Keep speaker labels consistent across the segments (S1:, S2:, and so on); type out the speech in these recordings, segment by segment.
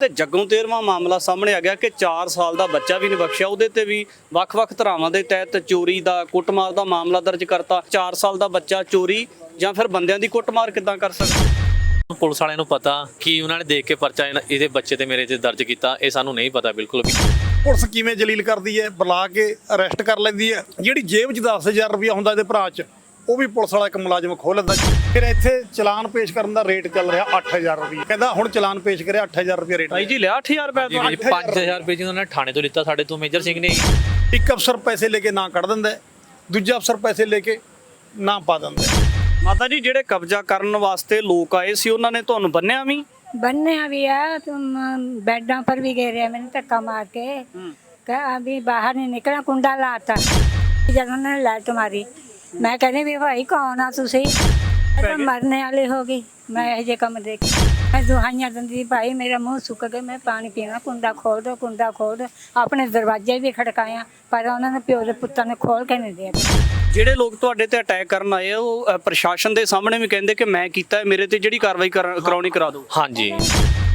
S1: ਤੇ ਜੱਗੋਂ ਤੇਰਵਾਂ ਮਾਮਲਾ ਸਾਹਮਣੇ ਆ ਗਿਆ ਕਿ 4 ਸਾਲ ਦਾ ਬੱਚਾ ਵੀ ਨਹੀਂ ਬਖਸ਼ਿਆ। ਉਹਦੇ ਤੇ ਵੀ ਵੱਖ-ਵੱਖ ਧਰਾਵਾਂ ਦੇ ਤਹਿਤ ਚੋਰੀ ਦਾ ਕੁੱਟਮਾਰ ਦਾ ਮਾਮਲਾ ਦਰਜ ਕਰਤਾ। 4 ਸਾਲ ਦਾ ਬੱਚਾ ਚੋਰੀ ਜਾਂ ਫਿਰ ਬੰਦਿਆਂ ਦੀ ਕੁੱਟਮਾਰ ਕਿੱਦਾਂ ਕਰ ਸਕਦਾ?
S2: ਪੁਲਿਸ ਵਾਲਿਆਂ ਨੂੰ ਪਤਾ ਕਿ ਉਹਨਾਂ ਨੇ ਦੇਖ ਕੇ ਪਰਚਾ ਇਹਦੇ ਬੱਚੇ ਤੇ ਮੇਰੇ ਤੇ ਦਰਜ ਕੀਤਾ। ਇਹ ਸਾਨੂੰ ਨਹੀਂ ਪਤਾ ਬਿਲਕੁਲ ਵੀ।
S3: ਪੁਲਿਸ ਕਿਵੇਂ ਜਲੀਲ ਕਰਦੀ ਹੈ? ਬੁਲਾ ਕੇ ਅਰੈਸਟ ਕਰ ਲੈਂਦੀ ਹੈ। ਜਿਹੜੀ ਜੇਬ 'ਚ 10000 ਰੁਪਇਆ ਹੁੰਦਾ ਇਹਦੇ ਭਰਾ 'ਚ। ਉਹ ਵੀ ਪੁਲਿਸ ਵਾਲਾ ਇੱਕ ਮੁਲਾਜ਼ਮ ਖੋਲ ਲੈਂਦਾ ਫਿਰ ਇੱਥੇ ਚਲਾਨ ਪੇਸ਼ ਕਰਨ ਦਾ ਰੇਟ ਚੱਲ ਰਿਹਾ 8000 ਰੁਪਏ ਕਹਿੰਦਾ ਹੁਣ ਚਲਾਨ ਪੇਸ਼ ਕਰਿਆ 8000 ਰੁਪਏ ਰੇਟ।
S1: ਭਾਈ ਜੀ ਲਿਆ 8000 ਰੁਪਏ ਤੋਂ
S2: 5000 ਰੁਪਏ ਜੀ ਨੇ ਥਾਣੇ ਤੋਂ ਲਿੱਤਾ ਸਾਡੇ ਤੋਂ ਮੇਜਰ ਸਿੰਘ ਨੇ।
S3: ਇੱਕ ਅਫਸਰ ਪੈਸੇ ਲੈ ਕੇ ਨਾ ਕੱਢ ਦਿੰਦਾ ਦੂਜਾ ਅਫਸਰ ਪੈਸੇ ਲੈ ਕੇ ਨਾ ਪਾ ਦਿੰਦਾ।
S1: ਮਾਤਾ ਜੀ ਜਿਹੜੇ ਕਬਜ਼ਾ ਕਰਨ ਵਾਸਤੇ ਲੋਕ ਆਏ ਸੀ ਉਹਨਾਂ ਨੇ ਤੁਹਾਨੂੰ ਬੰਨਿਆ ਵੀ?
S4: ਬੰਨਿਆ ਵੀ ਆ ਬੈੱਡਾਂ ਪਰ ਵੀ ਘੇਰਿਆ ਮੈਨੂੰ ਧੱਕਾ ਮਾਰ ਕੇ। ਕਹ ਅਭੀ ਬਾਹਰ ਨਹੀਂ ਨਿਕਲਣਾ ਕੁੰਡਾ ਲਾਤਾ। ਜਦੋਂ ਉਹਨਾਂ ਨੇ ਲਾਈਟ ਮਾਰੀ ਮੈਂ ਕਹਿੰਦੀ ਵੀ ਭਾਈ ਕੌਣ ਆ ਤੁਸੀਂ? ਮੈਂ ਮਰਨੇ ਵਾਲੇ ਹੋ ਗਈ ਮੈਂ ਇਹ ਜੇ ਕੰਮ ਦੇਖ ਮੈਂ ਦੁਹਾਈਆਂ ਦਿੰਦੀ ਭਾਈ ਮੇਰਾ ਮੂੰਹ ਸੁੱਕ ਗਿਆ ਮੈਂ ਪਾਣੀ ਪੀਣਾ ਕੁੰਡਾ ਖੋਲ ਦੋ ਕੁੰਡਾ ਖੋਲ ਦੋ। ਆਪਣੇ ਦਰਵਾਜ਼ੇ ਵੀ ਖੜਕਾਇਆ ਪਰ ਉਹਨਾਂ ਨੇ ਪਿਓ ਦੇ ਪੁੱਤਾਂ ਨੇ ਖੋਲ ਕੇ ਨਹੀਂ ਦੇ
S1: ਜਿਹੜੇ ਲੋਕ ਤੁਹਾਡੇ ਤੇ ਅਟੈਕ ਕਰਨ ਆਏ ਉਹ ਪ੍ਰਸ਼ਾਸਨ ਦੇ ਸਾਹਮਣੇ ਵੀ ਕਹਿੰਦੇ ਕਿ ਮੈਂ ਕੀਤਾ ਮੇਰੇ ਤੇ ਜਿਹੜੀ ਕਾਰਵਾਈ ਕਰਾਉਣੀ ਕਰਾ ਦਿਓ।
S2: ਹਾਂਜੀ।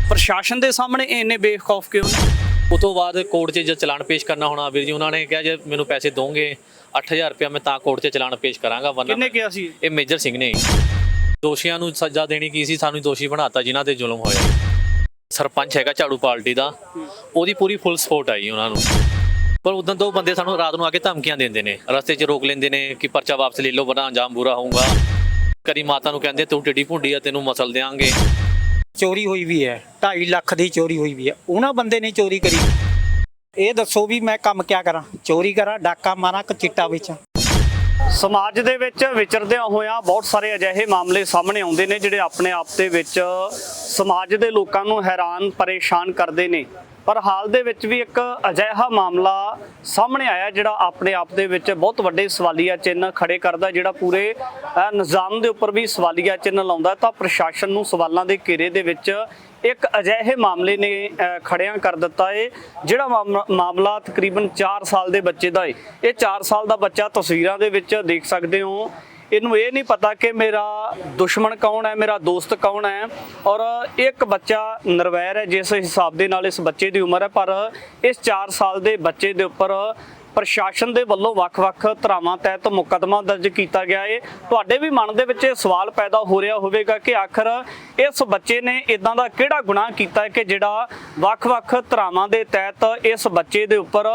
S1: ਪ੍ਰਸ਼ਾਸਨ ਦੇ ਸਾਹਮਣੇ ਇੰਨੇ ਬੇਖੌਫ ਕਿਉਂ ਨੇ?
S2: ਉਹ ਬਾਅਦ ਕੋਰਟ 'ਚ ਜਦ ਚਲਾਨ ਪੇਸ਼ ਕਰਨਾ ਹੋਣਾ ਵੀਰ ਜੀ ਉਹਨਾਂ ਨੇ ਕਿਹਾ ਜੇ ਮੈਨੂੰ ਪੈਸੇ ਦੋਗੇ 8000 ਰੁਪਇਆ ਮੈਂ ਤਾਂ ਕੋਰਟ 'ਚ ਚਲਾਨ ਪੇਸ਼ ਕਰਾਂਗਾ ਵਰਨਾ
S1: ਕਿੰਨੇ ਕਿਹਾ ਸੀ?
S2: ਇਹ ਮੇਜਰ ਸਿੰਘ ਨੇ। ਦੋਸ਼ੀਆਂ ਨੂੰ ਸਜ਼ਾ ਦੇਣੀ ਕੀ ਸੀ? ਸਾਨੂੰ ਦੋਸ਼ੀ ਬਣਾਤਾ ਜਿਨ੍ਹਾਂ ਤੇ ਜ਼ੁਲਮ ਹੋਇਆ। ਸਰਪੰਚ ਹੈਗਾ ਝਾੜੂ ਪਾਰਟੀ ਦਾ। ਉਹਦੀ ਪੂਰੀ ਫੁੱਲ ਸਪੋਰਟ ਆਈ ਉਹਨਾਂ ਨੂੰ। ਪਰ ਉਦੋਂ ਤੋਂ ਬੰਦੇ ਸਾਨੂੰ ਰਾਤ ਨੂੰ ਆ ਕੇ ਧਮਕੀਆਂ ਦਿੰਦੇ ਨੇ। ਰਸਤੇ 'ਚ ਰੋਕ ਲੈਂਦੇ ਨੇ ਕਿ ਪਰਚਾ ਵਾਪਸ ਲੈ ਲਓ ਵਰਨਾ ਅੰਜਾਮ ਬੁਰਾ ਹੋਊਗਾ। ਕਦੀ ਮਾਤਾ ਨੂੰ ਕਹਿੰਦੇ ਤੂੰ ਟਿੱਡੀ ਭੁੰਡੀ ਆ ਤੈਨੂੰ ਮਸਲ ਦਿਆਂਗੇ।
S5: ਚੋਰੀ ਹੋਈ ਵੀ ਹੈ। 2.5 ਲੱਖ ਦੀ ਚੋਰੀ ਹੋਈ ਵੀ ਹੈ। ਉਹਨਾਂ ਬੰਦੇ ਨੇ ਚੋਰੀ ਕਰੀ। ਇਹ ਦੱਸੋ ਵੀ ਮੈਂ ਕੰਮ ਕਿਆ ਕਰਾਂ? ਚੋਰੀ ਕਰਾਂ, ਡਾਕਾ ਮਾਰਾਂ ਕਿ ਚਿੱਟਾ ਵੇਚਾਂ?
S1: ਸਮਾਜ ਦੇ ਵਿੱਚ ਵਿਚਰਦਿਆਂ ਹੋਇਆਂ ਬਹੁਤ ਸਾਰੇ ਅਜਿਹੇ ਮਾਮਲੇ ਸਾਹਮਣੇ ਆਉਂਦੇ ਨੇ ਜਿਹੜੇ ਆਪਣੇ ਆਪ ਦੇ ਵਿੱਚ ਸਮਾਜ ਦੇ ਲੋਕਾਂ ਨੂੰ ਹੈਰਾਨ, ਪਰੇਸ਼ਾਨ ਕਰਦੇ ਨੇ। ਪਰ ਹਾਲ ਦੇ ਵਿੱਚ ਵੀ ਇੱਕ ਅਜਿਹਾ ਮਾਮਲਾ ਸਾਹਮਣੇ ਆਇਆ ਜਿਹੜਾ ਆਪਣੇ ਆਪ ਦੇ ਵਿੱਚ ਬਹੁਤ ਵੱਡੇ ਸਵਾਲੀਆ ਚਿੰਨ੍ਹ ਖੜੇ ਕਰਦਾ, ਜਿਹੜਾ ਪੂਰੇ ਨਿਜ਼ਾਮ ਦੇ ਉੱਪਰ ਵੀ ਸਵਾਲੀਆ ਚਿੰਨ੍ਹ ਲਾਉਂਦਾ ਤਾਂ ਪ੍ਰਸ਼ਾਸਨ ਨੂੰ ਸਵਾਲਾਂ ਦੇ ਘੇਰੇ ਦੇ ਵਿੱਚ ਇੱਕ ਅਜਿਹੇ ਮਾਮਲੇ ਨੇ ਖੜਿਆਂ ਕਰ ਦਿੱਤਾ ਏ, ਜਿਹੜਾ ਮਾਮਲਾ- ਮਾਮਲਾ ਤਕਰੀਬਨ 4 ਸਾਲ ਦੇ ਬੱਚੇ ਦਾ ਏ। ਇਹ 4 ਸਾਲ ਦਾ ਬੱਚਾ ਤਸਵੀਰਾਂ ਦੇ ਵਿੱਚ ਦੇਖ ਸਕਦੇ ਹੋ। ਇਹਨੂੰ ਇਹ ਨਹੀਂ ਪਤਾ ਕਿ ਮੇਰਾ ਦੁਸ਼ਮਣ ਕੌਣ ਹੈ, ਮੇਰਾ ਦੋਸਤ ਕੌਣ ਹੈ। ਔਰ ਇੱਕ ਬੱਚਾ ਨਰਵੈਰ ਹੈ, ਜਿਸ ਹਿਸਾਬ ਦੇ ਨਾਲ ਇਸ ਬੱਚੇ ਦੀ ਉਮਰ ਹੈ, ਪਰ ਇਸ 4 ਸਾਲ ਦੇ ਬੱਚੇ ਦੇ ਉੱਪਰ ਪ੍ਰਸ਼ਾਸਨ ਦੇ ਵੱਲੋਂ ਵੱਖ-ਵੱਖ ਧਰਾਵਾਂ ਤਹਿਤ ਮੁਕੱਦਮਾ ਦਰਜ ਕੀਤਾ ਗਿਆ ਏ। ਤੁਹਾਡੇ ਵੀ ਮਨ ਦੇ ਵਿੱਚ ਇਹ ਸਵਾਲ ਪੈਦਾ ਹੋ ਰਿਹਾ ਹੋਵੇਗਾ ਕਿ ਆਖਰ ਇਸ ਬੱਚੇ ਨੇ ਇਦਾਂ ਦਾ ਕਿਹੜਾ ਗੁਨਾਹ ਕੀਤਾ ਕਿ ਜਿਹੜਾ ਵੱਖ-ਵੱਖ ਧਰਾਵਾਂ ਦੇ ਤਹਿਤ ਇਸ ਬੱਚੇ ਦੇ ਉੱਪਰ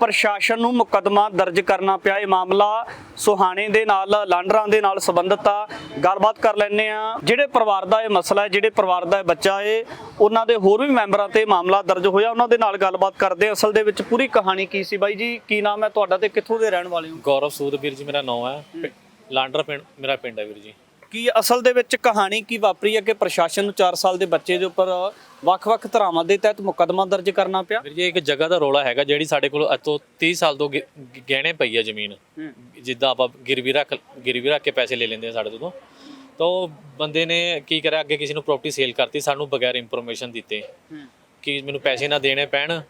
S1: ਪ੍ਰਸ਼ਾਸਨ ਨੂੰ ਮੁਕੱਦਮਾ ਦਰਜ ਕਰਨਾ ਪਿਆ। ਇਹ ਮਾਮਲਾ ਸੁਹਾਣੇ ਦੇ ਨਾਲ, ਲਾਂਡਰਾਂ ਦੇ ਨਾਲ ਸੰਬੰਧਿਤ ਆ। ਗੱਲਬਾਤ ਕਰ ਲੈਣੇ ਆ ਜਿਹੜੇ ਪਰਿਵਾਰ ਦਾ ਇਹ ਮਸਲਾ ਹੈ, ਜਿਹੜੇ ਪਰਿਵਾਰ ਦਾ ਇਹ ਬੱਚਾ ਏ, ਉਹਨਾਂ ਦੇ ਹੋਰ ਵੀ ਮੈਂਬਰਾਂ ਤੇ ਮਾਮਲਾ ਦਰਜ ਹੋਇਆ। ਉਹਨਾਂ ਦੇ ਨਾਲ ਗੱਲਬਾਤ ਕਰਦੇ ਅਸਲ ਦੇ ਵਿੱਚ ਪੂਰੀ ਕਹਾਣੀ ਕੀ ਸੀ ਬਾਈ ਜੀ? ਕੀ ਨਾਮ ਹੈ ਤੁਹਾਡਾ ਤੇ ਕਿੱਥੋਂ ਦੇ ਰਹਿਣ ਵਾਲੇ ਹੋ?
S2: ਗੌਰਵ ਸੂਦ ਵੀਰ ਜੀ ਮੇਰਾ ਨਾਮ ਹੈ। ਲਾਂਡਰ ਪਿੰਡ ਮੇਰਾ ਪਿੰਡ ਹੈ ਵੀਰ ਜੀ।
S1: ਕੀ ਅਸਲ ਦੇ ਵਿੱਚ ਕਹਾਣੀ ਕੀ ਵਾਪਰੀ ਹੈ ਕਿ ਪ੍ਰਸ਼ਾਸਨ ਨੂੰ 4 ਸਾਲ ਦੇ ਬੱਚੇ ਦੇ ਉੱਪਰ ਵੱਖ-ਵੱਖ ਧਰਾਵਾਂ ਦੇ ਤਹਿਤ ਮੁਕੱਦਮਾ ਦਰਜ ਕਰਨਾ ਪਿਆ?
S2: ਵੀਰ ਜੀ ਇੱਕ ਜਗ੍ਹਾ ਦਾ ਰੋਲਾ ਹੈਗਾ ਜਿਹੜੀ ਸਾਡੇ ਕੋਲ ਅੱਜ ਤੋਂ 30 ਸਾਲ ਤੋਂ ਗਹਿਣੇ ਪਈ ਹੈ ਜ਼ਮੀਨ। ਜਿੱਦਾਂ ਆਪਾਂ ਗਿਰਵੀ ਰੱਖ ਗਿਰਵੀ ਰੱਖ ਕੇ ਪੈਸੇ ਲੈ ਲੈਂਦੇ ਆ ਸਾਡੇ ਤੋਂ ਤਾਂ। ਬੰਦੇ ਨੇ ਕੀ ਕਰਿਆ ਅੱਗੇ ਕਿਸੇ ਨੂੰ ਪ੍ਰਾਪਰਟੀ ਸੇਲ ਕਰਤੀ ਸਾਨੂੰ ਬਗੈਰ ਇਨਫੋਰਮੇਸ਼ਨ ਦਿੱਤੇ ਕਿ ਮੈਨੂੰ ਪੈਸੇ ਨਾ ਦੇਣੇ ਪੈਣ।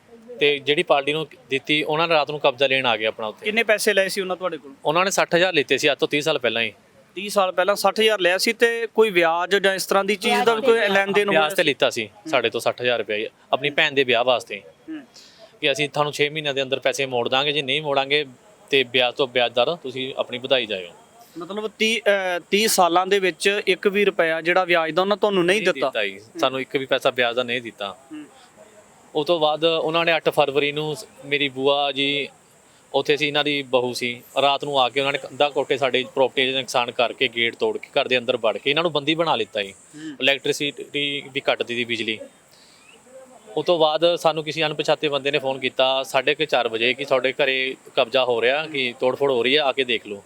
S2: ਤੇ ਜਿਹੜੀ ਪਾਰਟੀ ਨੂੰ ਦਿੱਤੀ ਉਹਨਾਂ ਨੇ ਰਾਤ ਨੂੰ ਕਬਜ਼ਾ ਲੈਣ ਆ ਗਏ ਆਪਣਾ ਉੱਤੇ
S1: ਕਿੰਨੇ ਪੈਸੇ ਲਏ ਸੀ ਉਹਨਾਂ ਤੁਹਾਡੇ ਕੋਲ?
S2: ਉਹਨਾਂ ਨੇ 60000 ਲਿੱਤੇ ਸੀ ਅੱਜ ਤੋਂ 30 ਸਾਲ ਪਹਿਲਾਂ ਹੀ।
S1: 30 ਸਾਲ ਪਹਿਲਾਂ 60000 ਲਿਆ ਸੀ ਤੇ ਕੋਈ ਵਿਆਜ ਜਾਂ ਇਸ ਤਰ੍ਹਾਂ ਦੀ ਚੀਜ਼ ਦਾ ਵੀ ਕੋਈ ਲੈਣ ਦੇਣ
S2: ਵਿਆਜ ਤੇ ਲਿੱਤਾ ਸੀ ਸਾਡੇ ਤੋਂ 60000 ਰੁਪਏ ਆਪਣੀ ਭੈਣ ਦੇ ਵਿਆਹ ਵਾਸਤੇ। ਕਿ ਅਸੀਂ ਤੁਹਾਨੂੰ 6 ਮਹੀਨਿਆਂ ਦੇ ਅੰਦਰ ਪੈਸੇ ਮੋੜ ਦਾਂਗੇ ਜੇ ਨਹੀਂ ਮੋੜਾਂਗੇ ਤੇ ਵਿਆਜ ਤੋਂ ਵਿਆਜ ਦਰ ਤੁਸੀਂ ਆਪਣੀ ਵਧਾਈ ਜਾਇਓ।
S1: ਮਤਲਬ 30 ਅਹ 30 ਸਾਲਾਂ ਦੇ ਵਿੱਚ ਇੱਕ ਵੀ ਰੁਪਇਆ ਜਿਹੜਾ ਵਿਆਜ ਦਾ ਉਹਨਾਂ ਤੁਹਾਨੂੰ ਨਹੀਂ ਦਿੱਤਾ?
S2: ਸਾਨੂੰ ਇੱਕ ਵੀ ਪੈਸਾ ਵਿਆਜ ਦਾ ਨਹੀਂ ਦਿੱਤਾ। ਉਸ ਤੋਂ ਬਾਅਦ ਉਹਨਾਂ ਨੇ 8 ਫਰਵਰੀ ਨੂੰ ਮੇਰੀ ਬੂਆ ਜੀ ਉੱਥੇ ਸੀ ਇਹਨਾਂ ਦੀ ਬਹੂ ਸੀ। ਰਾਤ ਨੂੰ ਆ ਕੇ ਉਹਨਾਂ ਨੇ ਕੰਧਾਂ ਕੋਟੇ ਸਾਡੇ ਪ੍ਰਾਪਰਟੀ ਦੇ ਨੁਕਸਾਨ ਕਰਕੇ ਗੇਟ ਤੋੜ ਕੇ ਘਰ ਦੇ ਅੰਦਰ ਵੜ ਕੇ ਇਹਨਾਂ ਨੂੰ ਬੰਦੀ ਬਣਾ ਲਿੱਤਾ ਜੀ। ਇਲੈਕਟ੍ਰਿਸਿਟੀ ਵੀ ਕੱਟ ਦਿੱਤੀ ਬਿਜਲੀ। ਉਸ ਤੋਂ ਬਾਅਦ ਸਾਨੂੰ ਕਿਸੇ ਅਣਪਛਾਤੇ ਬੰਦੇ ਨੇ ਫੋਨ ਕੀਤਾ 4:30 ਵਜੇ ਕਿ ਤੁਹਾਡੇ ਘਰੇ ਕਬਜ਼ਾ ਹੋ ਰਿਹਾ ਕਿ ਤੋੜਫੋੜ ਹੋ ਰਹੀ ਹੈ ਆ ਕੇ ਦੇਖ ਲਓ।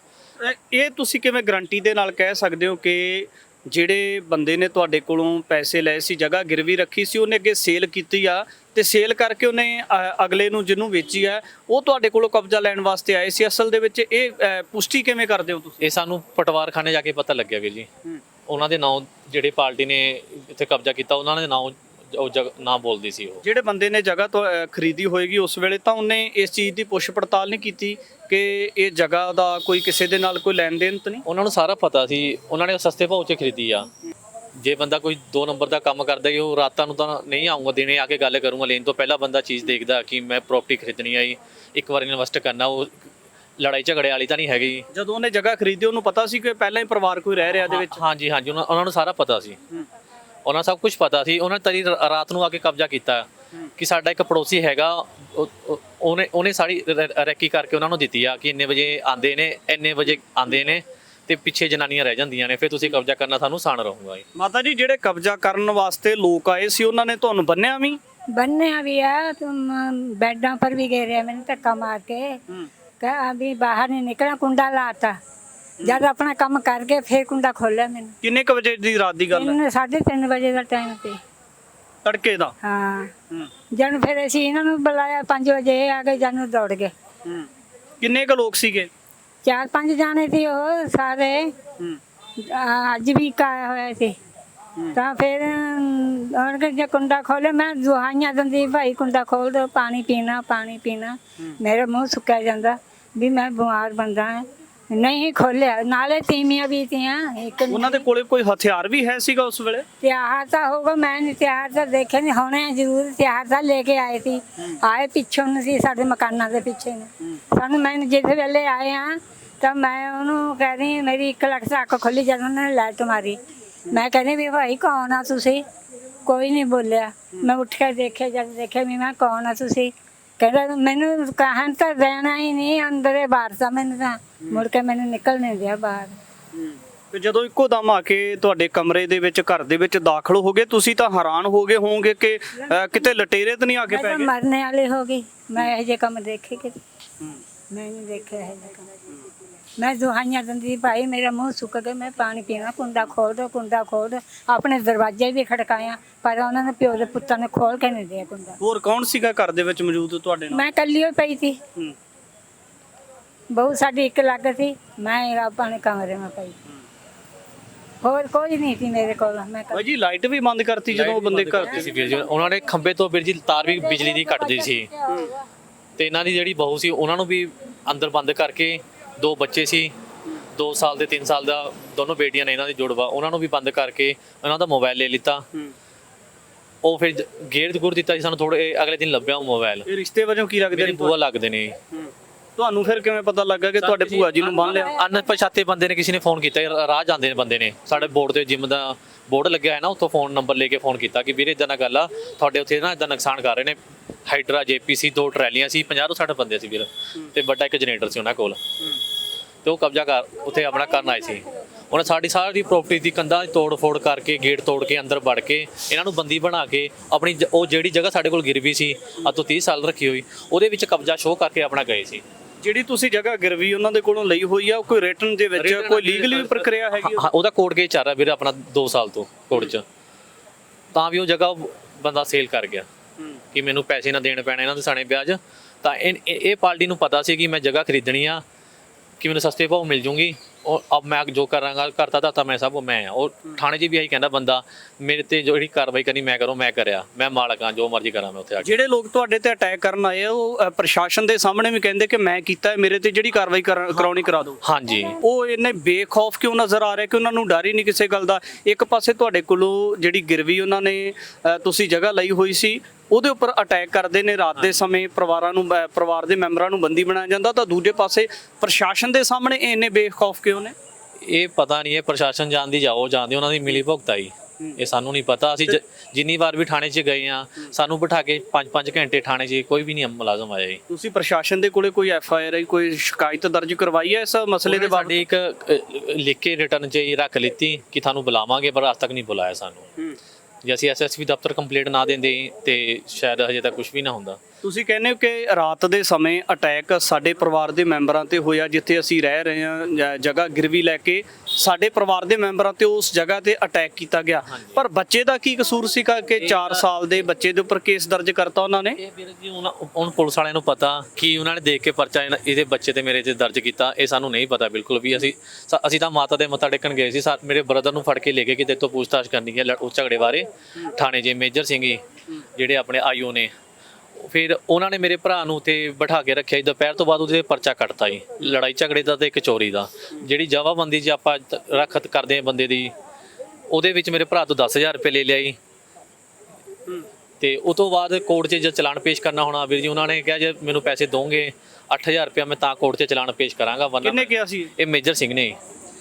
S1: ਇਹ ਤੁਸੀਂ ਕਿਵੇਂ ਗਰੰਟੀ ਦੇ ਨਾਲ ਕਹਿ ਸਕਦੇ ਹੋ ਕਿ ਜਿਹੜੇ ਬੰਦੇ ਨੇ ਤੁਹਾਡੇ ਕੋਲੋਂ ਪੈਸੇ ਲਏ ਸੀ ਜਗ੍ਹਾ ਗਿਰਵੀ ਰੱਖੀ ਸੀ ਉਹਨੇ ਅੱਗੇ ਸੇਲ ਕੀਤੀ ਆ ਤੇ ਸੇਲ ਕਰਕੇ ਉਹਨੇ ਅਗਲੇ ਨੂੰ ਜਿਹਨੂੰ ਵੇਚੀ ਆ ਉਹ ਤੁਹਾਡੇ ਕੋਲੋਂ ਕਬਜ਼ਾ ਲੈਣ ਵਾਸਤੇ ਆਏ ਸੀ। ਅਸਲ ਦੇ ਵਿੱਚ ਇਹ ਪੁਸ਼ਟੀ ਕਿਵੇਂ ਕਰਦੇ ਹੋ ਤੁਸੀਂ?
S2: ਇਹ ਸਾਨੂੰ ਪਟਵਾਰਖਾਨੇ ਜਾ ਕੇ ਪਤਾ ਲੱਗਿਆ ਵੀਰ ਜੀ। ਉਹਨਾਂ ਦੇ ਨਾਂ ਜਿਹੜੇ ਪਾਰਟੀ ਨੇ ਇੱਥੇ ਕਬਜ਼ਾ ਕੀਤਾ ਉਹਨਾਂ ਦੇ ਨਾਂ ਉਹ ਜਗ ਨਾਂ ਬੋਲਦੀ ਸੀ ਉਹ।
S1: ਜਿਹੜੇ ਬੰਦੇ ਨੇ ਜਗ੍ਹਾ ਤੋਂ ਖਰੀਦੀ ਹੋਏਗੀ ਉਸ ਵੇਲੇ ਤਾਂ ਉਹਨੇ ਇਸ ਚੀਜ਼ ਦੀ ਪੁੱਛ ਪੜਤਾਲ ਨਹੀਂ ਕੀਤੀ ਕਿ ਇਹ ਜਗ੍ਹਾ ਦਾ ਕੋਈ ਕਿਸੇ ਦੇ ਨਾਲ ਕੋਈ ਲੈਣ ਦੇਣ ਤਾਂ ਨਹੀਂ?
S2: ਉਹਨਾਂ ਨੂੰ ਸਾਰਾ ਪਤਾ ਸੀ। ਉਹਨਾਂ ਨੇ ਸਸਤੇ ਭਾਅ 'ਚ ਖਰੀਦੀ ਆ। ਜੇ ਬੰਦਾ ਕੋਈ 2 ਨੰਬਰ ਦਾ ਕੰਮ ਕਰਦਾ ਹੈ ਉਹ ਰਾਤਾਂ ਨੂੰ ਤਾਂ ਨਹੀਂ ਆਉਂਗਾ ਦਿਨੇ ਆ ਕੇ ਗੱਲ ਕਰੂੰਗਾ। ਲੈਣ ਤੋਂ ਪਹਿਲਾਂ ਬੰਦਾ ਚੀਜ਼ ਦੇਖਦਾ ਕਿ ਮੈਂ ਪ੍ਰਾਪਰਟੀ ਖਰੀਦਣੀ ਆਈ ਇੱਕ ਵਾਰ ਇਨਵੈਸਟ ਕਰਨਾ ਉਹ ਲੜਾਈ ਝਗੜੇ ਵਾਲੀ ਤਾਂ ਨਹੀਂ ਹੈਗੀ।
S1: ਜਦੋਂ ਉਹਨੇ ਜਗ੍ਹਾ ਖਰੀਦੀ ਉਹਨੂੰ ਪਤਾ ਸੀ ਕਿ ਪਹਿਲਾਂ ਹੀ ਪਰਿਵਾਰ ਕੋਈ ਰਹਿ ਰਿਹਾ ਇਹਦੇ ਵਿੱਚ?
S2: ਹਾਂਜੀ ਹਾਂਜੀ ਉਹਨਾਂ ਉਹਨਾਂ ਨੂੰ ਸਾਰਾ ਪਤਾ ਸੀ। ਉਹਨਾਂ ਸਭ ਕੁਝ ਪਤਾ ਸੀ। ਉਹਨਾਂ ਤਰੀ ਰਾਤ ਨੂੰ ਆ ਕੇ ਕਬਜ਼ਾ ਕੀਤਾ ਕਿ ਸਾਡਾ ਇੱਕ ਪੜੋਸੀ ਹੈਗਾ ਉਹਨੇ ਉਹਨੇ ਸਾਰੀ ਰੈਕੀ ਕਰਕੇ ਉਹਨਾਂ ਨੂੰ ਦਿੱਤੀ ਆ ਕਿ ਇੰਨੇ ਵਜੇ ਆਂਦੇ ਨੇ ਇੰਨੇ ਵਜੇ ਆਂਦੇ ਨੇ ਤੇ ਪਿੱਛੇ ਜਨਾਨੀਆਂ ਰਹਿ ਜਾਂਦੀਆਂ ਨੇ ਫਿਰ ਤੁਸੀਂ ਕਬਜ਼ਾ ਕਰਨਾ ਸਾਨੂੰ ਸਾਨ ਰਹੂਗਾ
S1: ਮਾਤਾ ਜੀ ਜਿਹੜੇ ਕਬਜ਼ਾ ਕਰਨ ਵਾਸਤੇ ਲੋਕ ਆਏ ਸੀ ਉਹਨਾਂ ਨੇ ਤੁਹਾਨੂੰ ਬੰਨਿਆ ਵੀ?
S4: ਬੰਨਿਆ ਵੀ ਆ ਬੈਡਾਂ ਪਰ ਵੀ ਗਏ ਰਹੇ ਮੈਨੂੰ ਧੱਕਾ ਮਾਰ ਕੇ। ਕਹਾਂ ਵੀ ਬਾਹਰ ਨਹੀਂ ਨਿਕਲਣਾ ਕੁੰਡਾ ਲਾਤਾ। ਜਦ ਆਪਣਾ ਕੰਮ ਕਰਕੇ ਫੇਰ ਕੁੰਡਾ ਖੋਲਿਆ ਮੈਨੂੰ।
S1: ਕਿੰਨੇ ਕ ਵਜੇ ਦੀ ਰਾਤ ਦੀ ਗੱਲ ਹੈ?
S4: 3:30 ਵਜੇ ਦਾ ਟਾਈਮ ਤੇ
S1: ਤੜਕੇ ਦਾ?
S4: ਹਾਂ। ਜਦ ਫਿਰ ਅਸੀਂ ਇਹਨਾਂ ਨੂੰ ਬੁਲਾਇਆ 5 ਵਜੇ ਆ ਗਏ ਜਦ ਨੂੰ ਦੌੜ ਗਏ।
S1: ਹੂੰ। ਕਿੰਨੇ ਕ ਲੋਕ ਸੀਗੇ?
S4: ਚਾਰ ਪੰਜ ਜਾਣੇ ਸੀ ਉਹ ਸਾਰੇ।
S1: ਹੂੰ।
S4: ਅੱਜ ਵੀ ਕਾਇਆ ਹੋਇਆ ਸੀ। ਤਾਂ ਫਿਰ ਅਮ, ਹੁਣ ਜੇ ਕੁੰਡਾ ਖੋਲੇ ਮੈਂ ਦੁਹਾਈਆਂ ਦਿੰਦੀ ਭਾਈ ਕੁੰਡਾ ਖੋਲ ਦੋ ਪਾਣੀ ਪੀਣਾ ਪਾਣੀ ਪੀਣਾ। ਮੇਰਾ ਮੂੰਹ ਸੁੱਕਿਆ ਜਾਂਦਾ ਵੀ ਮੈਂ ਬਿਮਾਰ ਬੰਦਾ ਹਾਂ। ਨਹੀਂ ਖੋਲਿਆ। ਨਾਲੇ ਤੀਮੀਆਂ ਵੀ ਤੀਆਂ ਇੱਕ
S1: ਉਹਨਾਂ ਦੇ ਕੋਲੇ ਕੋਈ ਹਥਿਆਰ ਵੀ ਹੈ ਸੀਗਾ ਉਸ ਵੇਲੇ?
S4: ਤਿਆਰ ਤਾਂ ਹੋਗਾ ਮੈਂ ਨਹੀਂ ਤਿਆਰ ਤਾਂ ਦੇਖੇ ਨਹੀਂ। ਹੋਣੇ ਜ਼ਰੂਰ ਤਿਆਰ ਤਾਂ ਲੈ ਕੇ ਆਏ ਸੀ। ਆਏ ਪਿੱਛੋਂ ਨੂੰ ਸੀ ਸਾਡੇ ਮਕਾਨਾਂ ਦੇ ਪਿੱਛੇ ਨੂੰ। ਸਾਨੂੰ ਮੈਂ ਜਿਸ ਵੇਲੇ ਆਏ ਆ ਤਾਂ ਮੈਂ ਉਹਨੂੰ ਕਹਿ ਰਹੀ ਮੇਰੀ 1 ਲੱਖ ਤੱਕ ਖੋਲੀ ਜਦੋਂ ਉਹਨੇ ਲਾਈਟ ਮਾਰੀ। ਮੈਂ ਕਹਿੰਦੀ ਵੀ ਭਾਈ ਕੌਣ ਆ ਤੁਸੀਂ? ਕੋਈ ਨਹੀਂ ਬੋਲਿਆ। ਮੈਂ ਉੱਠ ਕੇ ਦੇਖਿਆ ਜਦ ਦੇਖਿਆ ਵੀ ਮੈਂ ਕੌਣ ਆ ਤੁਸੀਂ? ਕਹਿੰਦਾ ਮੈਨੂੰ ਕਹਾਂ ਤਾਂ ਰਹਿਣਾ ਹੀ ਨਹੀਂ ਅੰਦਰੇ ਬਾਹਰ ਤਾਂ ਮੈਨੂੰ ਤਾਂ। ਮੁੜ ਕੇ ਮੈਨੂੰ ਨਿਕਲ ਨਹੀਂ ਦਿਆ ਬਾਹਰ।
S1: ਤੇ ਜਦੋਂ ਇੱਕੋ ਦਮ ਆ ਕੇ ਤੁਹਾਡੇ ਕਮਰੇ ਦੇ ਵਿੱਚ ਘਰ ਦੇ ਵਿੱਚ ਦਾਖਲ ਹੋ ਗਏ ਤੁਸੀਂ ਤਾਂ ਹੈਰਾਨ ਹੋ ਗਏ ਹੋਵੋਗੇ ਕਿ ਅਹ, ਕਿਤੇ ਲਟੇਰੇ ਤਾਂ ਨਹੀਂ ਆ ਕੇ
S4: ਮੈਂ
S1: ਪੈ
S4: ਤਾਂ
S1: ਗਏ?
S4: ਮਰਨੇ ਵਾਲੀ ਹੋ ਗਈ। ਮੈਂ ਇਹ ਜੇ ਕੰਮ ਦੇਖੇ ਕਿ ਮੈਂ ਨਹੀਂ ਦੇਖਿਆ ਇਹ ਕੰਮ। ਮੈਂ ਦੁਹਾਈਆਂ ਦਿੰਦੀ ਭਾਈ ਮੇਰਾ ਮੂੰਹ ਸੁੱਕ ਗਿਆ ਮੈਂ ਪਾਣੀ ਪੀਣਾ ਕੁੰਡਾ ਖੋਲ ਦੋ ਕੁੰਡਾ ਖੋਲ ਦੋ। ਆਪਣੇ ਦਰਵਾਜ਼ੇ ਵੀ ਖੜਕਾਇਆ ਪਰ ਉਹਨਾਂ ਨੇ ਪਿਓ ਦੇ ਪੁੱਤਾਂ ਨੇ ਖੋਲ ਕੇ ਨਹੀਂ ਦਿਆ ਕੁੰਡਾ।
S1: ਹੋਰ ਕੌਣ ਸੀਗਾ ਘਰ ਦੇ ਵਿੱਚ ਮੌਜੂਦ ਤੁਹਾਡੇ ਨਾਲ?
S4: ਮੈਂ ਕੱਲੀ ਹੋਈ ਪਈ ਸੀ।
S1: ਹੂੰ।
S4: ਬਹੂ ਸਾਡੀ ਇੱਕ ਲੱਗ ਸੀ ਮੈਂ ਆਪਣੇ ਕਮਰੇ में ਪਈ। ਹੋਰ ਕੋਈ ਨਹੀਂ ਸੀ ਮੇਰੇ ਕੋਲ ਮੈਂ
S1: ਭਾਈ ਜੀ ਲਾਈਟ ਵੀ ਬੰਦ ਕਰਤੀ ਜਦੋਂ ਉਹ ਬੰਦੇ ਘਰ
S2: ਕਰਦੇ ਸੀ ਵੀਰ ਜੀ। ਉਹਨਾਂ ਨੇ ਖੰਬੇ ਤੋਂ ਵੀਰ ਜੀ ਤਾਰ ਵੀ ਬਿਜਲੀ ਦੀ ਕੱਟਦੀ ਸੀ। ਤੇ ਇਹਨਾਂ ਦੀ ਜਿਹੜੀ ਬਹੂ ਸੀ ਉਹਨਾਂ ਨੂੰ ਵੀ ਅੰਦਰ ਬੰਦ ਕਰਕੇ ਦੋ ਬੱਚੇ ਸੀ 2 ਸਾਲ ਦੇ 3 ਸਾਲ ਦਾ ਦੋਨੋਂ ਬੇਟੀਆਂ ਨੇ ਇਹਨਾਂ ਦੀ ਜੁੜਵਾ। ਉਹਨਾਂ ਨੂੰ ਵੀ ਬੰਦ ਕਰਕੇ ਉਹਨਾਂ ਦਾ ਮੋਬਾਈਲ ਲੈ ਲਿੱਤਾ। ਉਹ ਫਿਰ ਗੇਰ ਗੁਰ ਦਿੱਤਾ ਜੀ ਸਾਨੂੰ ਥੋੜੇ ਅਗਲੇ ਦਿਨ ਲੱਭਿਆ ਉਹ ਮੋਬਾਈਲ
S1: ਇਹ ਰਿਸ਼ਤੇ ਵਜੋਂ ਕੀ ਲੱਗਦੇ ਨੇ?
S2: ਬੂਆ ਲੱਗਦੇ ਨੇ।
S1: ਤੁਹਾਨੂੰ ਫਿਰ ਕਿਵੇਂ ਪਤਾ ਲੱਗਾ ਕਿ ਤੁਹਾਡੇ ਭੂਆ ਜੀ ਨੂੰ ਬੰਨ ਲਿਆ?
S2: ਅਣਪਛਾਤੇ ਬੰਦੇ ਨੇ ਕਿਸੇ ਨੇ ਫੋਨ ਕੀਤਾ ਰਾਹ ਜਾਂਦੇ ਨੇ ਬੰਦੇ ਨੇ। ਸਾਡੇ ਬੋਰਡ ਤੇ ਜਿਮ ਦਾ ਬੋਰਡ ਲੱਗਿਆ ਹੈ ਨਾ ਉੱਥੋਂ ਫੋਨ ਨੰਬਰ ਲੈ ਕੇ ਫੋਨ ਕੀਤਾ ਕਿ ਵੀਰੇ ਇਦਾਂ ਨਾ ਗੱਲ ਆ ਤੁਹਾਡੇ ਉੱਥੇ ਨਾ ਇਦਾਂ ਨੁਕਸਾਨ ਕਰ ਰਹੇ ਨੇ। ਹਾਈਡਰਾ ਜੇਪੀਸੀ ਦੋ ਟਰੈਲੀਆਂ ਸੀ 50 ਤੋਂ 60 ਬੰਦੇ ਸੀ ਵੀਰ। ਤੇ ਵੱਡਾ ਇੱਕ ਜਨਰੇਟਰ ਸੀ ਉਹਨਾਂ ਕੋਲ। ਤੇ ਉਹ ਕਬਜ਼ਾ ਕਰ ਉੱਥੇ ਆਪਣਾ ਕਰਨ ਆਏ ਸੀ। ਉਹਨੇ ਸਾਡੀ ਸਾਰੀ ਪ੍ਰਾਪਰਟੀ ਦੀ ਕੰਧਾਂ ਤੋੜ ਫੋੜ ਕਰਕੇ ਗੇਟ ਤੋੜ ਕੇ ਅੰਦਰ ਵੜ ਕੇ ਇਹਨਾਂ ਨੂੰ ਬੰਦੀ ਬਣਾ ਕੇ ਆਪਣੀ ਜ- ਉਹ ਜਿਹੜੀ ਜਗ੍ਹਾ ਸਾਡੇ ਕੋਲ ਗਿਰਵੀ ਸੀ ਅੱਜ ਤੋਂ 30 ਸਾਲ ਰੱਖੀ ਹੋਈ ਉਹਦੇ ਵਿੱਚ ਕਬਜ਼ਾ ਸ਼ੋਅ ਕਰਕੇ ਆਪਣਾ ਗਏ ਸੀ।
S1: ਜਿਹੜੀ ਤੁਸੀਂ ਜਗ੍ਹਾ ਗਿਰਵੀ ਉਹਨਾਂ ਦੇ ਕੋਲੋਂ ਲਈ ਹੋਈ ਆ ਉਹ ਕੋਈ ਰਿਟਰਨ ਦੇ ਵਿੱਚ ਕੋਈ ਲੀਗਲੀ ਪ੍ਰਕਿਰਿਆ ਹੈਗੀ
S2: ਹਾਂ ਉਹਦਾ ਕੋਰਟ ਕੇਸ ਚੱਲ ਰਿਹਾ ਵੀਰੇ ਆਪਣਾ 2 ਸਾਲ ਤੋਂ ਕੋਰਟ 'ਚ। ਤਾਂ ਵੀ ਉਹ ਜਗ੍ਹਾ ਉਹ ਬੰਦਾ ਸੇਲ ਕਰ ਗਿਆ। ਕਿ ਮੈਨੂੰ ਪੈਸੇ ਨਾ ਦੇਣ ਪੈਣੇ ਇਹਨਾਂ ਦੇ ਸਾਣੇ ਵਿਆਜ। ਤਾਂ ਇਹ ਇਹ ਇਹ ਪਾਰਟੀ ਨੂੰ ਪਤਾ ਸੀ ਕਿ ਮੈਂ ਜਗ੍ਹਾ ਖਰੀਦਣੀ ਆ ਕਿ ਮੈਨੂੰ ਸਸਤੇ ਭਾਅ ਮਿਲ ਜੂਗੀ। ਔਰ ਅਬ ਮੈਂ ਜੋ ਕਰਾਂਗਾ ਕਰਤਾ ਤਾਂ ਤਾਂ ਮੈਂ ਸਭ ਮੈਂ ਆ। ਉਹ ਥਾਣੇ 'ਚ ਵੀ ਆਹੀ ਕਹਿੰਦਾ ਬੰਦਾ ਮੇਰੇ ਤੇ ਜਿਹੜੀ ਕਾਰਵਾਈ ਕਰਨੀ ਮੈਂ ਕਰੂੰ ਮੈਂ ਕਰਿਆ। ਮੈਂ ਮਾਲਕ ਹਾਂ ਜੋ ਮਰਜ਼ੀ ਕਰਾਂ ਮੈਂ ਉੱਥੇ ਆ ਕੇ।
S1: ਜਿਹੜੇ ਲੋਕ ਤੁਹਾਡੇ ਤੇ ਅਟੈਕ ਕਰਨ ਆਏ ਆ ਉਹ ਅ, ਪ੍ਰਸ਼ਾਸਨ ਦੇ ਸਾਹਮਣੇ ਵੀ ਕਹਿੰਦੇ ਕਿ ਮੈਂ ਕੀਤਾ ਹੈ ਮੇਰੇ ਤੇ ਜਿਹੜੀ ਕਾਰਵਾਈ ਕਰਾ- ਕਰਾਉਣੀ ਕਰਾ ਦਿਓ।
S2: ਹਾਂਜੀ।
S1: ਉਹ ਇੰਨੇ ਬੇਖੌਫ ਕਿਉਂ ਨਜ਼ਰ ਆ ਰਹੇ ਕਿ ਉਹਨਾਂ ਨੂੰ ਡਰ ਹੀ ਨਹੀਂ ਕਿਸੇ ਗੱਲ ਦਾ? ਇੱਕ ਪਾਸੇ ਤੁਹਾਡੇ ਕੋਲੋਂ ਜਿਹੜੀ ਗਿਰਵੀ ਉਹਨਾਂ ਨੇ ਅ, ਤੁਸੀਂ ਜਗ੍ਹਾ ਲਈ ਹੋਈ ਸੀ ਉਹਦੇ ਉੱਪਰ ਅਟੈਕ ਕਰਦੇ ਨੇ ਰਾਤ ਦੇ ਸਮੇਂ ਪਰਿਵਾਰਾਂ ਨੂੰ ਪਰਿਵਾਰ ਦੇ ਮੈਂਬਰਾਂ ਨੂੰ ਬੰਦੀ ਬਣਾਇਆ ਜਾਂਦਾ ਤਾਂ ਦੂਜੇ ਪਾਸੇ ਪ੍ਰਸ਼ਾਸਨ ਦੇ ਸਾਹਮਣੇ ਇਹ ਇੰਨੇ ਬੇਖੌਫ ਕਿਉਂ ਨੇ?
S2: ਇਹ ਪਤਾ ਨਹੀਂ ਇਹ ਪ੍ਰਸ਼ਾਸਨ ਜਾਣਦੀ ਜਾਓ ਜਾਣਦੀ ਉਹਨਾਂ ਦੀ ਮਿਲੀ ਭੁਗਤਾਈ ਇਹ ਸਾਨੂੰ ਨਹੀਂ ਪਤਾ ਅਸੀਂ ਜ- ਜਿੰਨੀ ਵਾਰ ਵੀ ਥਾਣੇ 'ਚ ਗਏ ਆ ਸਾਨੂੰ ਬਿਠਾ ਕੇ 5-5 ਘੰਟੇ ਥਾਣੇ 'ਚ ਕੋਈ ਵੀ ਨਹੀਂ ਮੁਲਾਜ਼ਮ ਆਇਆ ਜੀ।
S1: ਤੁਸੀਂ ਪ੍ਰਸ਼ਾਸਨ ਦੇ ਕੋਲੇ ਕੋਈ ਐਫ ਆਈ ਆਰ ਕੋਈ ਸ਼ਿਕਾਇਤ ਦਰਜ ਕਰਵਾਈ ਹੈ ਇਸ ਮਸਲੇ ਦੇ ਬਾਰੇ?
S2: ਸਾਡੀ ਇੱਕ ਅ, ਲਿਖ ਕੇ ਰਿਟਰਨ 'ਚ ਹੀ ਰੱਖ ਲਿੱਤੀ ਕਿ ਤੁਹਾਨੂੰ ਬੁਲਾਵਾਂਗੇ ਪਰ ਅੱਜ ਤੱਕ ਨਹੀਂ ਬੁਲਾਇਆ ਸਾਨੂੰ। ਜੇ ਅਸੀਂ ਐਸਐਸਪੀ ਦਫ਼ਤਰ ਕੰਪਲੀਟ ਨਾ ਦਿੰਦੇ ਤੇ ਸ਼ਾਇਦ ਹਜੇ ਤੱਕ ਕੁਝ ਵੀ ਨਾ ਹੁੰਦਾ।
S1: ਤੁਸੀਂ ਕਹਿੰਦੇ ਹੋ ਕਿ ਰਾਤ ਦੇ ਸਮੇਂ ਅਟੈਕ ਸਾਡੇ ਪਰਿਵਾਰ ਦੇ ਮੈਂਬਰਾਂ ਤੇ ਹੋਇਆ ਜਿੱਥੇ ਅਸੀਂ ਰਹਿ ਰਹੇ ਹਾਂ ਜਗ੍ਹਾ ਗਿਰਵੀ ਲੈ ਕੇ ਸਾਡੇ ਪਰਿਵਾਰ ਦੇ ਮੈਂਬਰਾਂ ਤੇ ਉਸ ਜਗ੍ਹਾ ਤੇ ਅਟੈਕ ਕੀਤਾ ਗਿਆ। ਪਰ ਬੱਚੇ ਦਾ ਕੀ ਕਸੂਰ ਸੀਗਾ ਕਿ 4 ਸਾਲ ਦੇ ਬੱਚੇ ਦੇ ਉੱਪਰ ਕੇਸ ਦਰਜ ਕਰਤਾ ਉਹਨਾਂ ਨੇ?
S2: ਇਹ ਵੀਰ ਜੀ ਉਹਨਾਂ ਉਹਨਾਂ ਪੁਲਿਸ ਵਾਲਿਆਂ ਨੂੰ ਪਤਾ ਕਿ ਉਹਨਾਂ ਨੇ ਦੇਖ ਕੇ ਪਰਚਾ ਇਹਦੇ ਬੱਚੇ ਤੇ ਮੇਰੇ ਤੇ ਦਰਜ ਕੀਤਾ। ਇਹ ਸਾਨੂੰ ਨਹੀਂ ਪਤਾ ਬਿਲਕੁਲ ਵੀ ਅਸੀਂ ਸ- ਅਸੀਂ ਤਾਂ ਮਾਤਾ ਦੇ ਮੱਥਾ ਟੇਕਣ ਗਏ ਸੀ। ਸਾ- ਮੇਰੇ ਬ੍ਰਦਰ ਨੂੰ ਫੜ ਕੇ ਲੈ ਗਏ ਕਿ ਤੇਰੇ ਤੋਂ ਪੁੱਛਤਾਛ ਕਰਨੀ ਹੈ ਉਸ ਝਗੜੇ ਬਾਰੇ। ਥਾਣੇ ਜੇ ਮੇਜਰ ਸਿੰਘ ਜੀ ਜਿਹੜੇ ਆਪਣੇ ਆਈਓ ਨੇ ਫਿਰ ਉਹਨਾਂ ਨੇ ਮੇਰੇ ਭਰਾ ਨੂੰ ਉੱਥੇ ਬਿਠਾ ਕੇ ਰੱਖਿਆ ਜੀ। ਦੁਪਹਿਰ ਤੋਂ ਬਾਅਦ ਉਹਦੇ ਪਰਚਾ ਕੱਟਤਾ ਜੀ। ਲੜਾਈ ਝਗੜੇ ਦਾ ਤੇ ਇੱਕ ਚੋਰੀ ਦਾ। ਜਿਹੜੀ ਜਵਾਬੰਦੀ ਜੇ ਆਪਾਂ ਤ- ਰੱਖਤ ਕਰਦੇ ਆ ਬੰਦੇ ਦੀ ਉਹਦੇ ਵਿੱਚ ਮੇਰੇ ਭਰਾ ਤੋਂ 10000 ਰੁਪਏ ਲੈ ਲਿਆ ਜੀ। ਤੇ ਉਹ ਤੋਂ ਬਾਅਦ ਕੋਰਟ 'ਚ ਜਦ ਚਲਾਨ ਪੇਸ਼ ਕਰਨਾ ਹੋਣਾ ਵੀਰ ਜੀ ਉਹਨਾਂ ਨੇ ਕਿਹਾ ਜੇ ਮੈਨੂੰ ਪੈਸੇ ਦੋਗੇ 8000 ਰੁਪਏ ਮੈਂ ਤਾਂ ਕੋਰਟ 'ਚ ਚਲਾਨ ਪੇਸ਼ ਕਰਾਂਗਾ ਵਰਨਾ
S1: ਕਿੰਨੇ ਕਿਹਾ ਸੀ?
S2: ਇਹ ਮੇਜਰ ਸਿੰਘ ਨੇ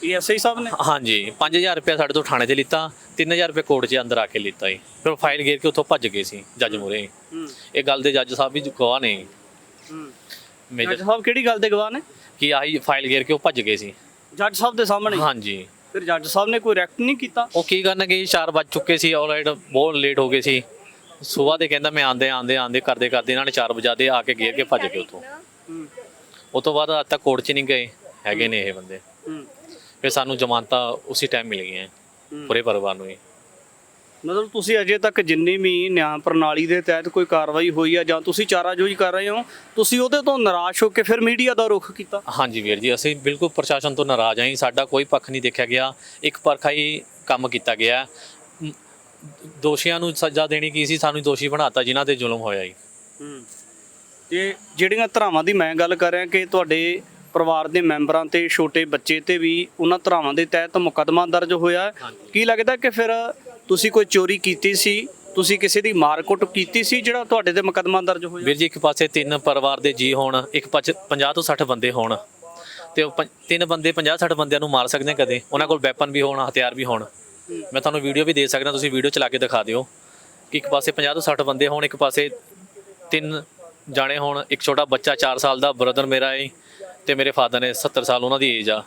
S1: ਐਸਆਈ ਸਾਹਿਬ ਨੇ?
S2: ਹਾਂਜੀ 5000 ਰੁਪਏ ਸਾਡੇ ਤੋਂ ਥਾਣੇ 'ਚ ਲਿੱਤਾ 3000 ਰੁਪਏ ਕੋਰਟ 'ਚ ਅੰਦਰ ਆ ਕੇ ਲਿੱਤਾ ਜੀ। ਫਿਰ ਫਾਈਲ ਗੇਰ ਕੇ ਉੱਥੋਂ ਭੱਜ ਗਏ ਸੀ ਜੱਜ ਮੂਹਰੇ।
S1: ਹੂੰ।
S2: ਇਹ ਗੱਲ ਦੇ ਜੱਜ ਸਾਹਿਬ ਵੀ ਗਵਾਹ ਨੇ। ਮੇਜਰ
S1: ਜੱਜ ਸਾਹਿਬ ਕਿਹੜੀ ਗੱਲ ਦੇ ਗਵਾਹ ਨੇ?
S2: ਕੀ ਆਹੀ ਫਾਈਲ ਗੇਰ ਕੇ ਉਹ ਭੱਜ ਗਏ ਸੀ।
S1: ਜੱਜ ਸਾਹਿਬ ਦੇ ਸਾਹਮਣੇ?
S2: ਹਾਂਜੀ।
S1: ਫਿਰ ਜੱਜ ਸਾਹਿਬ ਨੇ ਕੋਈ ਰੈਕਟ ਨਹੀਂ ਕੀਤਾ?
S2: ਉਹ ਕੀ ਕਰਨਗੇ 4 ਵੱਜ ਚੁੱਕੇ ਸੀ ਆਲਰਾਈਟ ਬਹੁਤ ਲੇਟ ਹੋ ਗਏ ਸੀ। ਸਵੇਰ ਦੇ ਕਹਿੰਦਾ ਮੈਂ ਆਂਦੇ ਆਂਦੇ ਆਂਦੇ ਕਰਦੇ ਕਰਦੇ ਇਹਨਾਂ ਨੇ 4 ਵਜਾਦੇ ਆ ਕੇ ਗੇਰ ਕੇ ਭੱਜ ਗਏ ਉੱਥੋਂ। ਉਸ ਤੋਂ ਬਾਅਦ ਅੱਜ ਤੱਕ ਕੋਰਟ 'ਚ ਨਹੀਂ ਗਏ ਹੈਗੇ ਨੇ ਇਹ ਬੰਦੇ। ਫਿਰ ਸਾਨੂੰ ਜ਼ਮਾਨਤਾਂ ਉਸੇ ਟਾਈਮ ਮਿਲ ਗਈਆਂ। ਪੂਰੇ ਪਰਿਵਾਰ ਨੂੰ ਹੀ।
S1: ਮਤਲਬ ਤੁਸੀਂ ਅਜੇ ਤੱਕ ਜਿੰਨੀ ਵੀ ਨਿਆਂ ਪ੍ਰਣਾਲੀ ਦੇ ਤਹਿਤ ਕੋਈ ਕਾਰਵਾਈ ਹੋਈ ਹੈ ਜਾਂ ਤੁਸੀਂ ਚਾਰਾਜੋਈ ਕਰ ਰਹੇ ਹੋ ਤੁਸੀਂ ਉਹਦੇ ਤੋਂ ਨਿਰਾਸ਼ ਹੋ ਕੇ ਫਿਰ ਮੀਡੀਆ ਦਾ ਰੁਖ ਕੀਤਾ?
S2: ਹਾਂਜੀ ਵੀਰ ਜੀ ਅਸੀਂ ਬਿਲਕੁਲ ਪ੍ਰਸ਼ਾਸਨ ਤੋਂ ਨਾਰਾਜ਼ ਜੀ। ਸਾਡਾ ਕੋਈ ਪੱਖ ਨਹੀਂ ਦੇਖਿਆ ਗਿਆ। ਇੱਕ ਪਰਖਾ ਹੀ ਕੰਮ ਕੀਤਾ ਗਿਆ। ਦੋਸ਼ੀਆਂ ਨੂੰ ਸਜ਼ਾ ਦੇਣੀ ਕੀ ਸੀ? ਸਾਨੂੰ ਦੋਸ਼ੀ ਬਣਾਤਾ ਜਿਨ੍ਹਾਂ ਤੇ ਜ਼ੁਲਮ ਹੋਇਆ ਜੀ।
S1: ਹੂੰ। ਤੇ ਜਿਹੜੀਆਂ ਧਰਾਵਾਂ ਦੀ ਮੈਂ ਗੱਲ ਕਰ ਰਿਹਾ ਕਿ ਤੁਹਾਡੇ ਪਰਿਵਾਰ ਦੇ ਮੈਂਬਰਾਂ ਤੇ ਛੋਟੇ ਬੱਚੇ ਤੇ ਵੀ ਉਹਨਾਂ ਧਰਾਵਾਂ ਦੇ ਤਹਿਤ ਮੁਕੱਦਮਾ ਦਰਜ ਹੋਇਆ। ਕੀ ਲੱਗਦਾ ਕਿ ਫਿਰ ਤੁਸੀਂ ਕੋਈ ਚੋਰੀ ਕੀਤੀ ਸੀ? ਤੁਸੀਂ ਕਿਸੇ ਦੀ ਮਾਰਕੁੱਟ ਕੀਤੀ ਸੀ ਜਿਹੜਾ ਤੁਹਾਡੇ ਤੇ ਮੁਕੱਦਮਾ ਦਰਜ ਹੋਇਆ?
S2: ਵੀਰ ਜੀ ਇੱਕ ਪਾਸੇ ਤਿੰਨ ਪਰਿਵਾਰ ਦੇ ਜੀ ਹੋਣ ਇੱਕ ਪਾਸੇ 50 ਤੋਂ 60 ਬੰਦੇ ਹੋਣ। ਤੇ ਉਹ ਪੰ- ਤਿੰਨ ਬੰਦੇ 50 60 ਬੰਦਿਆਂ ਨੂੰ ਮਾਰ ਸਕਦੇ ਕਦੇ। ਉਹਨਾਂ ਕੋਲ ਵੈਪਨ ਵੀ ਹੋਣ ਹਥਿਆਰ ਵੀ ਹੋਣ। ਮੈਂ ਤੁਹਾਨੂੰ ਵੀਡੀਓ ਵੀ ਦੇ ਸਕਦਾ ਤੁਸੀਂ ਵੀਡੀਓ ਚਲਾ ਕੇ ਦਿਖਾ ਦਿਓ। ਕਿ ਇੱਕ ਪਾਸੇ 50 ਤੋਂ 60 ਬੰਦੇ ਹੋਣ ਇੱਕ ਪਾਸੇ ਤਿੰਨ ਜਾਣੇ ਹੋਣ ਇੱਕ ਛੋਟਾ ਬੱਚਾ 4 ਸਾਲ ਦਾ ਬ੍ਰਦਰ ਮੇਰਾ ਹੈ ਤੇ ਮੇਰੇ ਫਾਦਰ ਨੇ 70 ਸਾਲ ਉਹਨਾਂ ਦੀ ਏਜ ਆ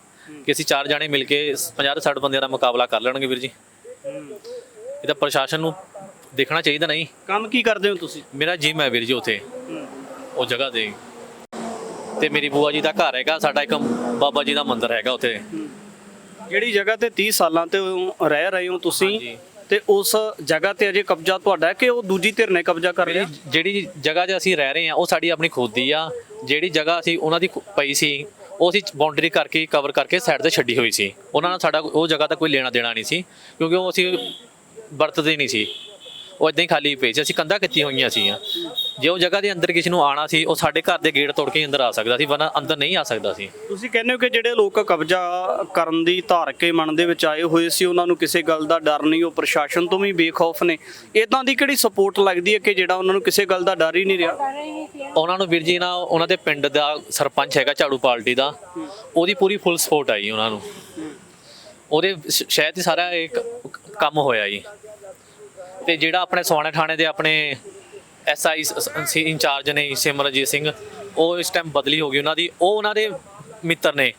S2: ਕਿ ਅਸੀਂ ਚਾਰ ਜਾਣੇ ਮਿਲ ਕੇ 50 ਤੋਂ 60 ਬੰਦਿਆਂ ਦਾ ਮੁਕਾਬਲਾ ਕਰ ਲੈਣਗੇ ਵੀਰ ਜੀ। ਇਹ ਤਾਂ ਪ੍ਰਸ਼ਾਸਨ ਨੂੰ ਦੇਖਣਾ ਚਾਹੀਦਾ ਨਹੀਂ।
S1: ਕੰਮ ਕੀ ਕਰਦੇ ਹੋ ਤੁਸੀਂ?
S2: ਮੇਰਾ ਜਿਮ ਹੈ ਵੀਰ ਜੀ ਉੱਥੇ। ਉਹ ਜਗ੍ਹਾ ਤੇ। ਤੇ ਮੇਰੀ ਬੂਆ ਜੀ ਦਾ ਘਰ ਹੈਗਾ ਸਾਡਾ ਇੱਕ ਬਾਬਾ ਜੀ ਦਾ ਮੰਦਿਰ ਹੈਗਾ ਉੱਥੇ।
S1: ਜਿਹੜੀ ਜਗ੍ਹਾ ਤੇ 30 ਸਾਲਾਂ ਤੇ ਰਹਿ ਰਹੇ ਹੋ ਤੁਸੀਂ। ਤੇ ਉਸ ਜਗ੍ਹਾ ਤੇ ਅਜੇ ਕਬਜ਼ਾ ਤੁਹਾਡਾ ਹੈ ਕਿ ਉਹ ਦੂਜੀ ਧਿਰ ਨੇ ਕਬਜ਼ਾ ਕਰ ਲਿਆ?
S2: ਜਿਹੜੀ ਜਗ੍ਹਾ 'ਚ ਅਸੀਂ ਰਹਿ ਰਹੇ ਹਾਂ, ਉਹ ਸਾਡੀ ਆਪਣੀ ਖੁਦ ਦੀ ਆ। ਜਿਹੜੀ ਜਗ੍ਹਾ ਅਸੀਂ ਉਹਨਾਂ ਦੀ ਖੁ- ਪਈ ਸੀ, ਉਹ ਅਸੀਂ ਬਾਉਂਡਰੀ ਕਰਕੇ ਕਵਰ ਕਰਕੇ ਸਾਈਡ ਤੇ ਛੱਡੀ ਹੋਈ ਸੀ। ਉਹਨਾਂ ਨਾਲ ਸਾਡਾ ਉਹ ਜਗ੍ਹਾ ਦਾ ਕੋਈ ਲੈਣਾ ਦੇਣਾ ਨਹੀਂ ਸੀ, ਕਿਉਂਕਿ ਉਹ ਅਸੀਂ ਵਰਤਦੇ ਨਹੀਂ ਸੀ। ਉਹ ਇਦਾਂ ਹੀ ਖਾਲੀ ਪਈ ਸੀ। ਅਸੀਂ ਕੰਧਾਂ ਕੀਤੀਆਂ ਹੋਈਆਂ ਸੀਗੀਆਂ। ਜੇ ਉਹ ਜਗ੍ਹਾ ਦੇ ਅੰਦਰ ਕਿਸੇ ਨੂੰ ਆਣਾ ਸੀ ਉਹ ਸਾਡੇ ਘਰ ਦੇ ਗੇਟ ਤੋੜ ਕੇ ਅੰਦਰ ਆ ਸਕਦਾ ਸੀ ਵਰਨਾ ਅੰਦਰ ਨਹੀਂ ਆ ਸਕਦਾ ਸੀ।
S1: ਤੁਸੀਂ ਕਹਿੰਦੇ ਹੋ ਕਿ ਜਿਹੜੇ ਲੋਕ ਕਬਜ਼ਾ ਕਰਨ ਦੀ ਧਾਰ ਕੇ ਮਨ ਦੇ ਵਿੱਚ ਆਏ ਹੋਏ ਸੀ ਉਹਨਾਂ ਨੂੰ ਕਿਸੇ ਗੱਲ ਦਾ ਡਰ ਨਹੀਂ ਉਹ ਪ੍ਰਸ਼ਾਸਨ ਤੋਂ ਵੀ ਬੇਖੌਫ ਨੇ। ਇਦਾਂ ਦੀ ਕਿਹੜੀ ਸਪੋਰਟ ਲੱਗਦੀ ਹੈ ਕਿ ਜਿਹੜਾ ਉਹਨਾਂ ਨੂੰ ਕਿਸੇ ਗੱਲ ਦਾ ਡਰ ਹੀ ਨਹੀਂ ਰਿਹਾ?
S2: ਉਹਨਾਂ ਨੂੰ ਵੀਰ ਜੀ ਨਾ ਉਹਨਾਂ ਦੇ ਪਿੰਡ ਦਾ ਸਰਪੰਚ ਹੈਗਾ ਝਾੜੂ ਪਾਰਟੀ ਦਾ ਉਹਦੀ ਪੂਰੀ ਫੁੱਲ ਸਪੋਰਟ ਆਈ ਉਹਨਾਂ ਨੂੰ। ਉਹਦੇ ਸ਼ਾਇਦ ਹੀ ਸਾਰਾ ਇਹ ਕੰਮ ਹੋਇਆ ਜੀ। ਤੇ ਜਿਹੜਾ ਆਪਣੇ ਸੋਹਾਣੇ ਥਾਣੇ ਦੇ ਆਪਣੇ ਐਸਆਈ ਸੀ ਇੰਚਾਰਜ ਨੇ ਸਿਮਰਨਜੀਤ ਸਿੰਘ। ਉਹ ਇਸ ਟਾਈਮ ਬਦਲੀ ਹੋ ਗਈ। ਉਹਨਾਂ ਦੀ ਉਹ ਉਹਨਾਂ ਦੇ ਮਿੱਤਰ ਨੇ।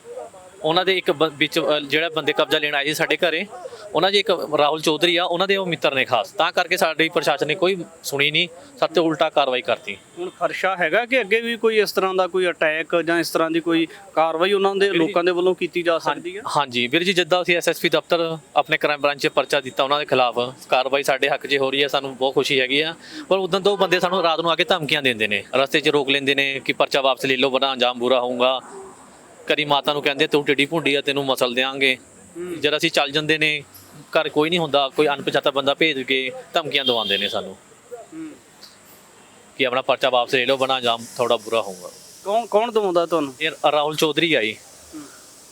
S2: ਉਹਨਾਂ ਦੇ ਇੱਕ ਬ- ਵਿੱਚ ਜਿਹੜਾ ਬੰਦੇ ਕਬਜ਼ਾ ਲੈਣ ਆਏ ਸੀ ਸਾਡੇ ਘਰੇ। ਉਹਨਾਂ 'ਚ ਇੱਕ ਰਾਹੁਲ ਚੌਧਰੀ ਆ ਉਹਨਾਂ ਦੇ ਉਹ ਮਿੱਤਰ ਨੇ ਖਾਸ। ਤਾਂ ਕਰਕੇ ਸਾਡੀ ਪ੍ਰਸ਼ਾਸਨ ਨੇ ਕੋਈ ਸੁਣੀ ਨਹੀਂ ਸਾਡੇ ਤੇ ਉਲਟਾ ਕਾਰਵਾਈ ਕਰਤੀ।
S1: ਹੁਣ ਖਰਸ਼ਾ ਹੈਗਾ ਕਿ ਅੱਗੇ ਵੀ ਕੋਈ ਇਸ ਤਰ੍ਹਾਂ ਦਾ ਕੋਈ ਅਟੈਕ ਜਾਂ ਇਸ ਤਰ੍ਹਾਂ ਦੀ ਕੋਈ ਕਾਰਵਾਈ ਉਹਨਾਂ ਦੇ ਲੋਕਾਂ ਦੇ ਵੱਲੋਂ ਕੀਤੀ ਜਾ ਸਕਦੀ ਹੈ?
S2: ਹਾਂਜੀ। ਵੀਰ ਜੀ ਜਿੱਦਾਂ ਅਸੀਂ ਐਸਐਸਪੀ ਦਫ਼ਤਰ ਆਪਣੇ ਕ੍ਰਾਈਮ ਬ੍ਰਾਂਚ 'ਚ ਪਰਚਾ ਦਿੱਤਾ ਉਹਨਾਂ ਦੇ ਖਿਲਾਫ ਕਾਰਵਾਈ ਸਾਡੇ ਹੱਕ 'ਚ ਹੋ ਰਹੀ ਹੈ ਸਾਨੂੰ ਬਹੁਤ ਖੁਸ਼ੀ ਹੈਗੀ ਆ। ਪਰ ਉਦੋਂ ਤੋਂ ਬੰਦੇ ਸਾਨੂੰ ਰਾਤ ਨੂੰ ਆ ਕੇ ਧਮਕੀਆਂ ਦਿੰਦੇ ਨੇ ਰਸਤੇ 'ਚ ਰੋਕ ਲੈਂਦੇ ਨੇ ਕਿ ਪਰਚਾ ਵਾਪਸ ਲੈ ਲਓ ਵਰਨਾ ਅੰਜਾਮ ਬੁਰਾ ਹੋਊਗਾ। ਕਦੀ ਮਾਤਾ ਨੂੰ ਕਹਿੰਦੇ ਤੂੰ ਟਿੱਡੀ ਭੁੰਡੀ ਆ ਤੈਨੂੰ ਮਸਲ ਦੇਾਂਗੇ ਜਦ ਅਸੀਂ ਚੱਲ ਜਾਂਦੇ ਨੇ ਘਰ ਕੋਈ ਨਹੀਂ ਹੁੰਦਾ ਕੋਈ ਅਣਪਛਾਤਾ ਬੰਦਾ ਭੇਜ ਕੇ ਧਮਕੀਆਂ ਦਵਾਉਂਦੇ ਨੇ ਸਾਨੂੰ। ਕਿ ਆਪਣਾ ਪਰਚਾ ਵਾਪਸ ਲੈ ਲਓ ਵਰਨਾ ਅੰਜਾਮ ਥੋੜਾ ਬੁਰਾ ਹੋਊਗਾ।
S1: ਕੌਣ ਕੌਣ ਦਵਾਉਂਦਾ ਤੁਹਾਨੂੰ?
S2: ਇਹ ਰਾਹੁਲ ਚੌਧਰੀ ਆਈ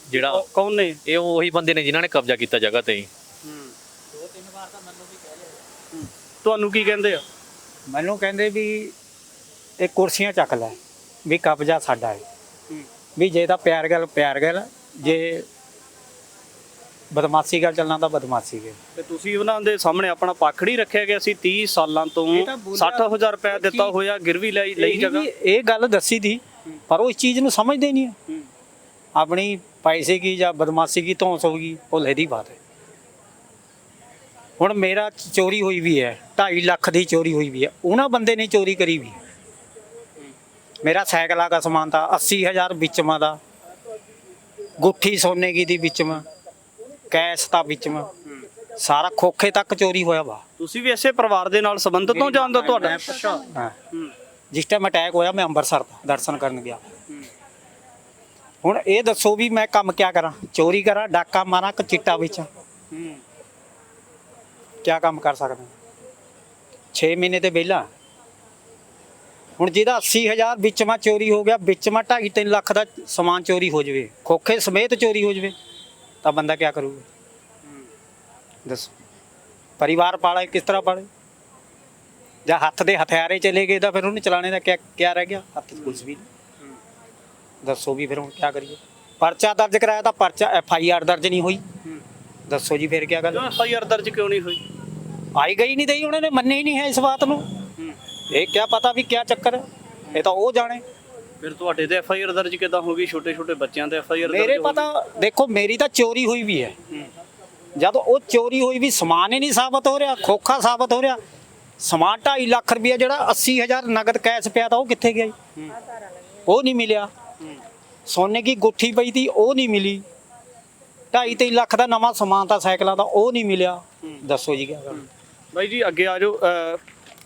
S2: ਜਿਹੜਾ
S1: ਕੌਣ ਨੇ?
S2: ਇਹ ਉਹੀ ਬੰਦੇ ਨੇ ਜਿਨ੍ਹਾਂ ਨੇ ਕਬਜ਼ਾ ਕੀਤਾ ਜਗ੍ਹਾ ਤੇ ਹੀ।
S1: ਤੁਹਾਨੂੰ ਕੀ ਕਹਿੰਦੇ ਆ?
S5: ਮੈਨੂੰ ਕਹਿੰਦੇ ਵੀ ਇਹ ਕੁਰਸੀਆਂ ਚੱਕ ਲੈ ਵੀ ਕਬਜ਼ਾ ਸਾਡਾ ਹੈ। ਵੀ ਜੇ ਤਾਂ ਪਿਆਰ ਗੱਲ ਪਿਆਰ ਗੱਲ ਜੇ ਬਦਮਾਸ਼ੀ ਗੱਲ ਚੱਲਣਾ ਤਾਂ ਬਦਮਾਸ਼ੀ ਗੱਲ
S1: ਤੇ ਤੁਸੀਂ ਉਹਨਾਂ ਦੇ ਸਾਹਮਣੇ ਆਪਣਾ ਪੱਖ ਨਹੀਂ ਰੱਖਿਆ ਗਿਆ ਸੀ 30 ਸਾਲਾਂ ਤੋਂ
S5: ਇਹ ਤਾਂ ਬੋਲਿਆ-
S1: 60000 ਰੁਪਏ ਦਿੱਤਾ ਹੋਇਆ ਗਿਰਵੀ ਲਈ ਲਈ ਜਗ੍ਹਾ।
S5: ਇਹ ਗੱਲ ਦੱਸੀ ਦੀ ਪਰ ਉਹ ਇਸ ਚੀਜ਼ ਨੂੰ ਸਮਝਦੇ ਨਹੀਂ ਹੈ। ਆਪਣੀ ਪੈਸੇ ਕੀ ਜਾਂ ਬਦਮਾਸ਼ੀ ਕੀ ਧੌਂਸ ਹੋਗੀ ਉਹ ਲਹਿਦੀ ਬਾਤ ਹੈ ਹੁਣ ਮੇਰਾ ਚੋਰੀ ਹੋਈ ਵੀ ਹੈ 2.5 ਲੱਖ ਦੀ ਚੋਰੀ ਹੋਈ ਵੀ ਹੈ ਉਹਨਾਂ ਬੰਦੇ ਨੇ ਚੋਰੀ ਕਰੀ ਵੀ। ਹੈ। ਮੇਰਾ ਸਾਈਕਲਾਂ ਦਾ ਸਮਾਨ ਤਾਂ 80000 ਵਿੱਚਵਾਂ ਦਾ ਗੁੱਠੀ ਸੋਨੇ ਕੀ ਦੀ ਵਿੱਚਵਾਂ। ਕੈਸ਼ ਤਾਂ ਵਿੱਚਵਾਂ ਸਾਰਾ ਖੋਖੇ ਤੱਕ ਚੋਰੀ ਹੋਇਆ ਵਾ।
S1: ਤੁਸੀਂ ਵੀ ਐਸੇ ਪਰਿਵਾਰ ਦੇ ਨਾਲ ਸੰਬੰਧਿਤ ਤੋਂ ਜਾਣਦਾ ਤੁਹਾਡਾ?
S5: ਹਾਂ।
S1: ਹੂੰ।
S5: ਜਿਸ ਟਾਈਮ ਅਟੈਕ ਹੋਇਆ ਮੈਂ ਅੰਮ੍ਰਿਤਸਰ ਦਾ ਦਰਸ਼ਨ ਕਰਨ ਗਿਆ। ਹੁਣ ਇਹ ਦੱਸੋ ਵੀ ਮੈਂ ਕੰਮ ਕਿਆ ਕਰਾਂ? ਚੋਰੀ ਕਰਾਂ ਡਾਕਾ ਮਾਰਾਂ ਕਿ ਚਿੱਟਾ ਵੇਚਾਂ?
S1: ਹੂੰ।
S5: ਕਿਆ ਕੰਮ ਕਰ ਸਕਦਾ 6 ਮਹੀਨੇ ਤੇ ਵਿਹਲਾ। ਹੁਣ ਜਿਹਦਾ 80000 ਵਿੱਚ ਮਾ ਚੋਰੀ ਹੋ ਗਿਆ ਵਿੱਚ ਮਾ 2.5 3 ਲੱਖ ਦਾ ਸਮਾਨ ਚੋਰੀ ਹੋ ਜਵੇ। ਖੋਖੇ ਸਮੇਤ ਚੋਰੀ ਹੋ ਜਵੇ। ਤਾਂ ਬੰਦਾ ਕਿਆ ਕਰੂਗਾ? ਦੱਸੋ। ਪਰਿਵਾਰ ਪਾਲੇ ਕਿਸ ਤਰ੍ਹਾਂ ਪਾਲੇ? ਜਾਂ ਹੱਥ ਦੇ ਹਥਿਆਰੇ ਚਲੇ ਗਏ ਤਾਂ ਫਿਰ ਉਹਨੇ ਚਲਾਣੇ ਦਾ ਕਿਆ ਕਿਆ ਰਹਿ ਗਿਆ? ਹੱਥ ਕੁਝ ਵੀ ਦੱਸੋ ਵੀ ਫਿਰ ਹੁਣ ਕੀ ਕਰੀਏ? ਪਰਚਾ ਦਰਜ ਕਰਾਇਆ ਤਾਂ ਪਰਚਾ ਐਫ ਆਈ ਆਰ ਦਰਜ ਨਹੀਂ ਹੋਈ। ਦੱਸੋ ਜੀ ਫਿਰ ਕੀ ਗੱਲ?
S1: ਐਫ ਆਈ ਆਰ ਦਰਜ ਕਿਉਂ ਨਹੀਂ ਹੋਈ?
S5: ਆਈ ਗਈ ਨਹੀਂ ਦਈ ਉਹਨਾਂ ਨੇ ਮੰਨੇ ਹੀ ਨਹੀਂ ਹੈ ਇਸ ਬਾਤ ਨੂੰ। ਇਹ ਕਿਆ ਪਤਾ ਵੀ ਕਿਆ ਚੱਕਰ ਹੈ? ਇਹ ਤਾਂ ਉਹ ਜਾਣੇ।
S1: ਫਿਰ ਤੁਹਾਡੇ ਤੇ ਐਫ ਆਈ ਆਰ ਦਰਜ ਕਿਦਾਂ ਹੋ ਗਈ? ਛੋਟੇ ਛੋਟੇ ਬੱਚਿਆਂ ਤੇ ਐਫ ਆਈ ਆਰ
S5: ਮੇਰੇ ਪਤਾ ਦੇਖੋ ਮੇਰੀ ਤਾਂ ਚੋਰੀ ਹੋਈ ਵੀ ਹੈ। ਜਦ ਉਹ ਚੋਰੀ ਹੋਈ ਵੀ ਸਮਾਨ ਹੀ ਨਹੀਂ ਸਾਬਤ ਹੋ ਰਿਹਾ ਖੋਖਾ ਸਾਬਤ ਹੋ ਰਿਹਾ। ਸਮਾਨ 2.5 ਲੱਖ ਰੁਪਇਆ ਜਿਹੜਾ 80000 ਨਗਦ ਕੈਸ਼ ਪਿਆ ਤਾਂ ਉਹ ਕਿੱਥੇ ਗਿਆ ਜੀ? ਉਹ ਨਹੀਂ ਮਿਲਿਆ। ਸੋਨੇ ਦੀ ਗੁੱਠੀ ਪਈ ਤੀ ਉਹ ਨਹੀਂ ਮਿਲੀ। 2.5 ਲੱਖ ਦਾ ਨਵਾਂ ਸਮਾਨ ਤਾਂ ਸਾਈਕਲਾਂ ਦਾ ਉਹ ਨਹੀਂ ਮਿਲਿਆ। ਦੱਸੋ ਜੀ ਕਿਆ ਗੱਲ।
S1: ਬਾਈ ਜੀ ਅੱਗੇ ਆ ਜਾਓ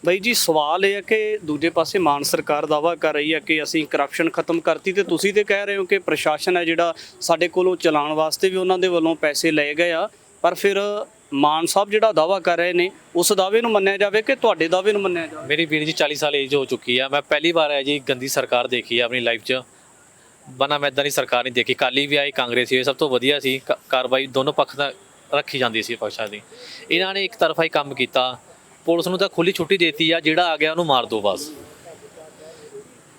S1: ਬਾਈ ਜੀ, ਸਵਾਲ ਇਹ ਹੈ ਕਿ ਦੂਜੇ ਪਾਸੇ ਮਾਨ ਸਰਕਾਰ ਦਾਵਾ ਕਰ ਰਹੀ ਹੈ ਕਿ ਅਸੀਂ ਕਰਪਸ਼ਨ ਖਤਮ ਕਰਤੀ ਤੇ ਤੁਸੀਂ ਤੇ ਕਹਿ ਰਹੇ ਹੋ ਕਿ ਪ੍ਰਸ਼ਾਸਨ ਹੈ ਜਿਹੜਾ ਸਾਡੇ ਕੋਲੋਂ ਚਲਾਉਣ ਵਾਸਤੇ ਵੀ ਉਹਨਾਂ ਦੇ ਵੱਲੋਂ ਪੈਸੇ ਲਏ ਗਏ ਆ, ਪਰ ਫਿਰ ਮਾਨ ਸਾਹਿਬ ਜਿਹੜਾ ਦਾਵਾ ਕਰ ਰਹੇ ਨੇ, ਉਸ ਦਾਅਵੇ ਨੂੰ ਮੰਨਿਆ ਜਾਵੇ ਕਿ ਤੁਹਾਡੇ ਦਾਅਵੇ ਨੂੰ ਮੰਨਿਆ ਜਾਵੇ?
S2: ਮੇਰੀ ਵੀਰ ਜੀ 40 ਸਾਲ ਏਜ ਹੋ ਚੁੱਕੀ ਆ। ਮੈਂ ਪਹਿਲੀ ਵਾਰ ਹੈ ਜੀ ਗੰਦੀ ਸਰਕਾਰ ਦੇਖੀ ਆ ਆਪਣੀ ਲਾਈਫ 'ਚ। ਬਨਾ ਮੈਂ ਏਦਾਂ ਦੀ ਸਰਕਾਰ ਨਹੀਂ ਦੇਖੀ। ਕਾਲੀ ਵੀ ਆਈ, ਕਾਂਗਰਸੀ ਵੀ ਸਭ ਤੋਂ ਵਧੀਆ ਸੀ। ਕ- ਕਾਰਵਾਈ ਦੋਨੋਂ ਪੱਖ ਦਾ ਰੱਖੀ ਜਾਂਦੀ ਸੀ ਪੱਖਾਂ ਦੀ। ਇਹਨਾਂ ਨੇ ਇੱਕ ਤਰਫਾ ਹੀ ਕੰਮ ਕੀਤਾ। ਪੁਲਿਸ ਨੂੰ ਤਾਂ ਖੁੱਲੀ ਛੁੱਟੀ ਦੇਤੀ ਆ, ਜਿਹੜਾ ਆ ਗਿਆ ਉਹਨੂੰ ਮਾਰ ਦੋ ਬਸ।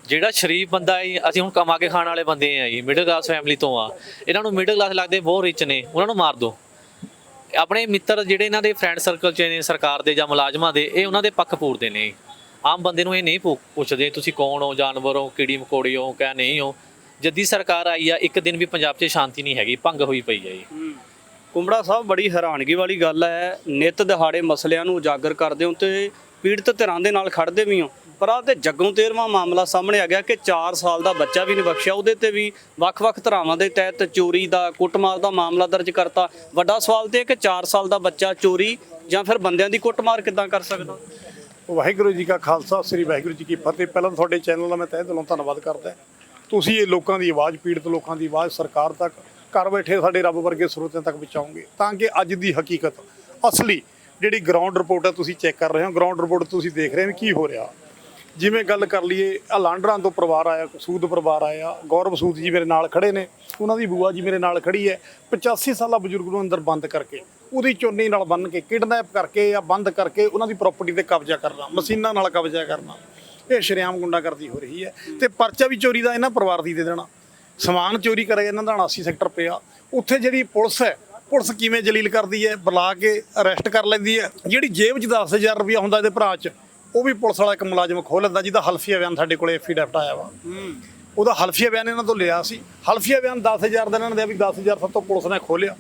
S2: ਜਿਹੜਾ ਸ਼ਰੀਫ ਬੰਦਾ ਹੈ ਅਸੀਂ ਹੁਣ ਕਮਾ ਕੇ ਖਾਣ ਵਾਲੇ ਬੰਦੇ ਆ ਜੀ ਮਿਡਲ ਕਲਾਸ ਫੈਮਿਲੀ ਤੋਂ ਆ। ਇਹਨਾਂ ਨੂੰ ਮਿਡਲ ਕਲਾਸ ਲੱਗਦੇ ਬਹੁਤ ਰਿਚ ਨੇ, ਉਹਨਾਂ ਨੂੰ ਮਾਰ ਦੋ। ਆਪਣੇ ਮਿੱਤਰ ਜਿਹੜੇ ਇਹਨਾਂ ਦੇ ਫਰੈਂਡ ਸਰਕਲ ਚ ਨੇ, ਸਰਕਾਰ ਦੇ ਜਾਂ ਮੁਲਾਜ਼ਮਾਂ ਦੇ, ਇਹ ਉਹਨਾਂ ਦੇ ਪੱਖ ਪੂਰਦੇ ਨੇ। ਆਮ ਬੰਦੇ ਨੂੰ ਇਹ ਨਹੀਂ ਪੁੱਛਦੇ ਤੁਸੀਂ ਕੌਣ ਹੋ, ਜਾਨਵਰ ਹੋ ਕੀੜੀ ਮਕੌੜੀ ਹੋ, ਕਿਆ ਨਹੀਂ ਹੋ। ਜੱਦੀ ਸਰਕਾਰ ਆਈ ਆ, ਇੱਕ ਦਿਨ ਵੀ ਪੰਜਾਬ 'ਚ ਸ਼ਾਂਤੀ ਨਹੀਂ ਹੈਗੀ, ਭੰਗ ਹੋਈ ਪਈ ਹੈ ਜੀ।
S1: ਕੁੰਬੜਾ ਸਾਹਿਬ, ਬੜੀ ਹੈਰਾਨਗੀ ਵਾਲੀ ਗੱਲ ਹੈ। ਨਿਤ ਦਿਹਾੜੇ ਮਸਲਿਆਂ ਨੂੰ ਉਜਾਗਰ ਕਰਦੇ ਹੋ ਤੇ ਪੀੜਤ ਧਿਰਾਂ ਦੇ ਨਾਲ ਖੜਦੇ ਵੀ ਹੋ। ਪਰ ਆਹ ਤੇ ਜੱਗੋਂ ਤੇਰਵਾਂ ਮਾਮਲਾ ਸਾਹਮਣੇ ਆ ਗਿਆ ਕਿ 4 ਸਾਲ ਦਾ ਬੱਚਾ ਵੀ ਨਹੀਂ ਬਖਸ਼ਿਆ। ਉਹਦੇ ਤੇ ਵੀ ਵੱਖ-ਵੱਖ ਧਰਾਵਾਂ ਦੇ ਤਹਿਤ ਚੋਰੀ ਦਾ, ਕੁੱਟਮਾਰ ਦਾ ਮਾਮਲਾ ਦਰਜ ਕਰਤਾ। ਵੱਡਾ ਸਵਾਲ ਤੇ ਹੈ ਕਿ 4 ਸਾਲ ਦਾ ਬੱਚਾ ਚੋਰੀ ਜਾਂ ਫਿਰ ਬੰਦਿਆਂ ਦੀ ਕੁੱਟਮਾਰ ਕਿੱਦਾਂ ਕਰ ਸਕਦਾ?
S3: ਵਾਹਿਗੁਰੂ ਜੀ ਕਾ ਖਾਲਸਾ, ਸ੍ਰੀ ਵਾਹਿਗੁਰੂ ਜੀ ਕੀ ਫਤਿਹ। ਪਹਿਲਾਂ ਤਾਂ ਤੁਹਾਡੇ ਚੈਨਲ ਦਾ ਮੈਂ ਤਹਿ ਦਿਲੋਂ ਧੰਨਵਾਦ ਕਰਦਾ। ਤੁਸੀਂ ਇਹ ਲੋਕਾਂ ਦੀ ਆਵਾਜ਼, ਪੀੜਤ ਲੋਕਾਂ ਦੀ ਆਵਾਜ਼ ਸਰਕਾਰ ਤੱਕ ਘਰ ਬੈਠੇ ਸਾਡੇ ਰੱਬ ਵਰਗੇ ਸਰੋਤਿਆਂ ਤੱਕ ਪਹੁੰਚਾਉਂਗੇ, ਤਾਂ ਕਿ ਅੱਜ ਦੀ ਹਕੀਕਤ, ਅਸਲੀ ਜਿਹੜੀ ਗਰਾਊਂਡ ਰਿਪੋਰਟ ਹੈ ਤੁਸੀਂ ਚੈੱਕ ਕਰ ਰਹੇ ਹੋ ਗਰਾਊਂਡ ਰਿਪੋਰਟ ਤੁਸੀਂ ਦੇਖ ਰਹੇ ਹੋ ਵੀ ਕੀ ਹੋ ਰਿਹਾ। ਜਿਵੇਂ ਗੱਲ ਕਰ ਲਈਏ ਅਲਾਂਡਰਾਂ ਤੋਂ ਪਰਿਵਾਰ ਆਇਆ ਸੂਦ ਪਰਿਵਾਰ ਆਇਆ, ਗੌਰਵ ਸੂਦ ਜੀ ਮੇਰੇ ਨਾਲ ਖੜੇ ਨੇ, ਉਹਨਾਂ ਦੀ ਬੂਆ ਜੀ ਮੇਰੇ ਨਾਲ ਖੜੀ ਹੈ 85 ਸਾਲਾ ਬਜ਼ੁਰਗ ਨੂੰ ਅੰਦਰ ਬੰਦ ਕਰਕੇ, ਉਹਦੀ ਚੋਨੀ ਨਾਲ ਬੰਨ ਕੇ, ਕਿਡਨੈਪ ਕਰਕੇ ਜਾਂ ਬੰਦ ਕਰਕੇ ਉਹਨਾਂ ਦੀ ਪ੍ਰਾਪਰਟੀ ਤੇ ਕਬਜ਼ਾ ਕਰਨਾ, ਮਸ਼ੀਨਾਂ ਨਾਲ ਕਬਜ਼ਾ ਕਰਨਾ, ਇਹ ਸ਼ਰੇਆਮ ਗੁੰਡਾਗਰਦੀ ਹੋ ਰਹੀ ਹੈ ਤੇ ਪਰਚਾ ਵੀ ਚੋਰੀ ਦਾ ਇਹਨਾਂ ਪਰਿਵਾਰ ਦੀ ਦੇ ਦੇਣਾ। ਸਮਾਨ ਚੋਰੀ ਕਰਿਆ ਇਹਨਾਂ ਦਾ 79 ਸੈਕਟਰ ਪਿਆ। ਉੱਥੇ ਜਿਹੜੀ ਪੁਲਿਸ ਹੈ ਪੁਲਿਸ ਕਿਵੇਂ ਜਲੀਲ ਕਰਦੀ ਹੈ ਬੁਲਾ ਕੇ ਅਰੈਸਟ ਕਰ ਲੈਂਦੀ ਹੈ। ਜਿਹੜੀ ਜੇਬ 'ਚ 10000 ਰੁਪਇਆ ਹੁੰਦਾ ਇਹਦੇ ਭਰਾ 'ਚ ਉਹ ਵੀ ਪੁਲਿਸ ਵਾਲਾ ਇੱਕ ਮੁਲਾਜ਼ਮ ਖੋਹ ਲੈਂਦਾ ਜਿਹਦਾ ਹਲਫੀਆ ਬਿਆਨ ਸਾਡੇ ਕੋਲੇ ਐਫੀਡੈਵਿਟ ਆਇਆ ਵਾ। ਉਹਦਾ ਹਲਫੀਆ ਬਿਆਨ ਇਹਨਾਂ ਤੋਂ ਲਿਆ ਸੀ। ਹਲਫੀਆ ਬਿਆਨ 10000 ਦਾ ਇਹਨਾਂ ਨੇ ਵੀ 10000 ਸਭ ਤੋਂ ਪੁਲਿਸ ਨੇ ਖੋਲਿਆ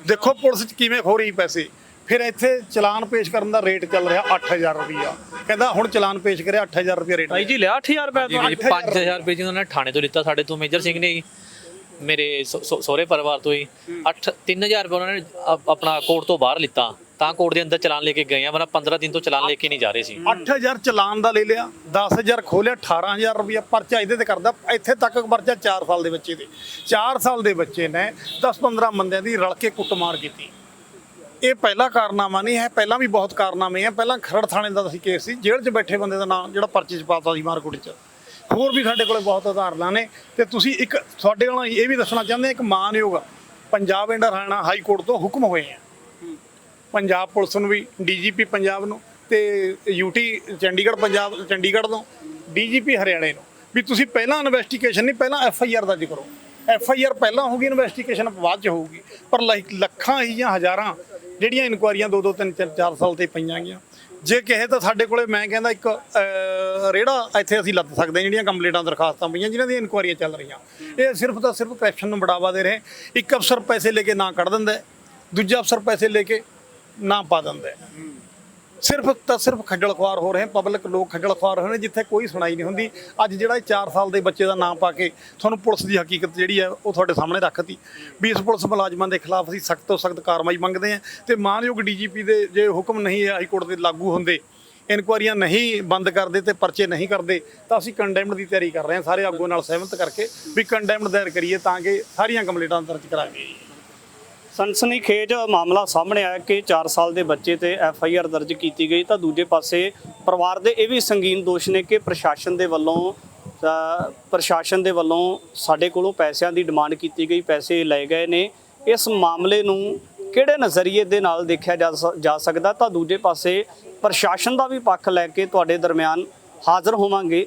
S3: ਦੇਖੋ ਪੁਲਿਸ 'ਚ ਕਿਵੇਂ ਖੋ ਰਹੀ ਪੈਸੇ। ਫਿਰ ਇੱਥੇ ਚਲਾਨ ਪੇਸ਼ ਕਰਨ ਦਾ ਰੇਟ ਚੱਲ ਰਿਹਾ 8000 ਰੁਪਇਆ ਕਹਿੰਦਾ ਹੁਣ ਚਲਾਨ ਪੇਸ਼ ਕਰਿਆ 8000 ਰੁਪਇਆ ਰੇਟ।
S1: ਭਾਈ ਜੀ ਲਿਆ 8000 ਰੁਪਏ ਤੋਂ?
S2: ਜੀ 5000 ਰੁਪਏ ਜੀ ਉਹਨਾਂ ਨੇ ਥਾਣੇ ਤੋਂ ਲਿੱਤਾ ਸਾਡੇ ਤੋਂ ਮੇਜਰ ਸਿੰਘ ਨੇ ਮੇਰੇ ਸਹੁ- ਸਹੁ- ਸਹੁਰੇ ਪਰਿਵਾਰ ਤੋਂ ਹੀ। 8 3000 ਰੁਪਏ ਉਹਨਾਂ ਨੇ ਆਪਣਾ ਕੋਰਟ ਤੋਂ ਬਾਹਰ ਲਿੱਤਾ। ਤਾਂ ਕੋਰਟ ਦੇ ਅੰਦਰ ਚਲਾਨ ਲੈ ਕੇ ਗਏ ਆ ਮਤਲਬ 15 ਦਿਨ ਤੋਂ ਚਲਾਨ ਲੈ ਕੇ ਨਹੀਂ ਜਾ ਰਹੇ ਸੀ।
S3: 8000 ਚਲਾਨ ਦਾ ਲੈ ਲਿਆ 10000 ਖੋਲਿਆ 18000 ਰੁਪਇਆ ਪਰਚਾ ਇਹਦੇ ਤੇ ਕਰਦਾ। ਇੱਥੇ ਤੱਕ ਪਰਚਾ 4 ਸਾਲ ਦੇ ਬੱਚੇ ਤੇ 4 ਸਾਲ ਦੇ ਬੱਚੇ ਨੇ 10-15 ਬੰਦਿਆਂ ਦੀ ਰਲ ਕੇ ਕੁੱਟਮਾਰ ਕੀਤੀ। ਇਹ ਪਹਿਲਾ ਕਾਰਨਾਮਾ ਨਹੀਂ ਹੈ, ਪਹਿਲਾਂ ਵੀ ਬਹੁਤ ਕਾਰਨਾਮੇ ਆ ਪਹਿਲਾਂ ਖਰੜ ਥਾਣੇ ਦਾ ਸੀ ਕੇਸ ਸੀ, ਜੇਲ੍ਹ 'ਚ ਬੈਠੇ ਬੰਦੇ ਦਾ ਨਾਮ ਜਿਹੜਾ ਪਰਚੇ 'ਚ ਪਾਤਾ ਸੀ ਮਾਰਕੁੱਟ 'ਚ। ਹੋਰ ਵੀ ਸਾਡੇ ਕੋਲੇ ਬਹੁਤ ਉਦਾਹਰਨਾਂ ਨੇ ਤੇ ਤੁਸੀਂ ਇੱਕ ਤੁਹਾਡੇ ਨਾਲ ਇਹ ਵੀ ਦੱਸਣਾ ਚਾਹੁੰਦੇ ਇੱਕ ਮਾਨਯੋਗ Punjab and Haryana high court ਤੋਂ ਹੁਕਮ ਹੋਏ ਆ ਪੰਜਾਬ ਪੁਲਿਸ ਨੂੰ ਵੀ, ਡੀਜੀਪੀ ਪੰਜਾਬ ਨੂੰ ਤੇ ਯੂਟੀ ਚੰਡੀਗੜ੍ਹ ਪੰਜਾਬ, ਚੰਡੀਗੜ੍ਹ ਤੋਂ, ਡੀਜੀਪੀ ਹਰਿਆਣੇ ਨੂੰ। ਵੀ ਤੁਸੀਂ ਪਹਿਲਾਂ ਇਨਵੈਸਟੀਗੇਸ਼ਨ ਨਹੀਂ, ਪਹਿਲਾਂ ਐਫ ਆਈ ਆਰ ਦਰਜ ਕਰੋ। ਐਫ ਆਈ ਆਰ ਪਹਿਲਾਂ ਹੋਊਗੀ ਇਨਵੈਸਟੀਗੇਸ਼ਨ ਬਾਅਦ ਚ ਹੋਊਗੀ। ਪਰ ਲੱਖਾਂ ਹੀ ਜਾਂ ਹਜ਼ਾਰਾਂ ਜਿਹੜੀਆਂ ਇਨਕੁਆਰੀਆਂ ਦੋ ਦੋ ਤਿੰਨ ਚਾਰ ਚਾਰ ਸਾਲ ਤੇ ਪਈਆਂ ਗਈਆਂ। ਜੇ ਕਹੇ ਤਾਂ ਸਾਡੇ ਕੋਲੇ ਮੈਂ ਕਹਿੰਦਾ ਇੱਕ ਅਹ, ਰੇੜਾ ਇੱਥੇ ਅਸੀਂ ਲੱਦ ਸਕਦੇ ਹਾਂ ਜਿਹੜੀਆਂ ਕੰਪਲੇਂਟਾਂ ਦਰਖਾਸਤਾਂ ਪਈਆਂ ਜਿਨ੍ਹਾਂ ਦੀਆਂ ਇਨਕੁਆਰੀਆਂ ਚੱਲ ਰਹੀਆਂ। ਇਹ ਸਿਰਫ ਤਾਂ ਸਿਰਫ ਕਰਪਸ਼ਨ ਨੂੰ ਬੜਾਵਾ ਦੇ ਰਹੇ। ਇੱਕ ਅਫਸਰ ਪੈਸੇ ਲੈ ਕੇ ਨਾ ਕੱਢ ਦਿੰਦਾ ਦੂਜਾ ਅਫਸਰ ਪੈਸੇ ਲੈ ਕੇ ਨਾ ਪਾ ਦਿੰਦਾ। ਸਿਰਫ ਤਾਂ ਸਿਰਫ ਖੱਜਲ ਖੁਆਰ ਹੋ ਰਹੇ ਪਬਲਿਕ ਲੋਕ ਖੱਜਲ ਖੁਆਰ ਹੋ ਰਹੇ ਨੇ, ਜਿੱਥੇ ਕੋਈ ਸੁਣਾਈ ਨਹੀਂ ਹੁੰਦੀ। ਅੱਜ ਜਿਹੜਾ ਇਹ 4 ਸਾਲ ਦੇ ਬੱਚੇ ਦਾ ਨਾਮ ਪਾ ਕੇ ਤੁਹਾਨੂੰ ਪੁਲਿਸ ਦੀ ਹਕੀਕਤ ਜਿਹੜੀ ਹੈ, ਉਹ ਤੁਹਾਡੇ ਸਾਹਮਣੇ ਰੱਖਤੀ। ਵੀ ਇਸ ਪੁਲਿਸ ਮੁਲਾਜ਼ਮਾਂ ਦੇ ਖਿਲਾਫ ਅਸੀਂ ਸਖਤ ਤੋਂ ਸਖਤ ਕਾਰਵਾਈ ਮੰਗਦੇ ਹਾਂ ਤੇ ਮਾਨਯੋਗ ਡੀਜੀਪੀ ਦੇ ਜੇ ਹੁਕਮ ਨਹੀਂ ਹਾਈ ਕੋਰਟ ਦੇ ਲਾਗੂ ਹੁੰਦੇ, ਇਨਕੁਆਰੀਆਂ ਨਹੀਂ ਬੰਦ ਕਰਦੇ ਤੇ ਪਰਚੇ ਨਹੀਂ ਕਰਦੇ, ਤਾਂ ਅਸੀਂ ਕੰਡੈਮਡ ਦੀ ਤਿਆਰੀ ਕਰ ਰਹੇ ਹਾਂ। ਸਾਰੇ ਆਗੂ ਨਾਲ ਸਹਿਮਤ ਕਰਕੇ ਵੀ ਕੰਡੈਮਡ ਦਾਇਰ ਕਰੀਏ ਤਾਂ ਕਿ ਸਾਰੀਆਂ ਕੰਪਲੇਂਟਾਂ ਦਰਜ ਕਰਾਂਗੇ।
S1: ਸਨਸਨੀਖੇਜ ਮਾਮਲਾ ਸਾਹਮਣੇ ਆਇਆ ਕਿ 4 ਸਾਲ ਦੇ ਬੱਚੇ ਤੇ ਐਫ ਆਈ ਆਰ ਦਰਜ ਕੀਤੀ ਗਈ। ਤਾਂ ਦੂਜੇ ਪਾਸੇ ਪਰਿਵਾਰ ਦੇ ਇਹ ਵੀ ਸੰਗੀਨ ਦੋਸ਼ ਨੇ ਕਿ ਪ੍ਰਸ਼ਾਸਨ ਦੇ ਵੱਲੋਂ ਪ੍ਰਸ਼ਾਸਨ ਦੇ ਵੱਲੋਂ ਸਾਡੇ ਕੋਲੋਂ ਪੈਸਿਆਂ ਦੀ ਡਿਮਾਂਡ ਕੀਤੀ ਗਈ, ਪੈਸੇ ਲਏ ਗਏ ਨੇ। ਇਸ ਮਾਮਲੇ ਨੂੰ ਕਿਹੜੇ ਨਜ਼ਰੀਏ ਦੇ ਨਾਲ ਦੇਖਿਆ ਜਾ ਸ- ਜਾ ਸਕਦਾ? ਤਾਂ ਦੂਜੇ ਪਾਸੇ ਪ੍ਰਸ਼ਾਸਨ ਦਾ ਵੀ ਪੱਖ ਲੈ ਕੇ ਤੁਹਾਡੇ ਦਰਮਿਆਨ ਹਾਜ਼ਰ ਹੋਵਾਂਗੇ।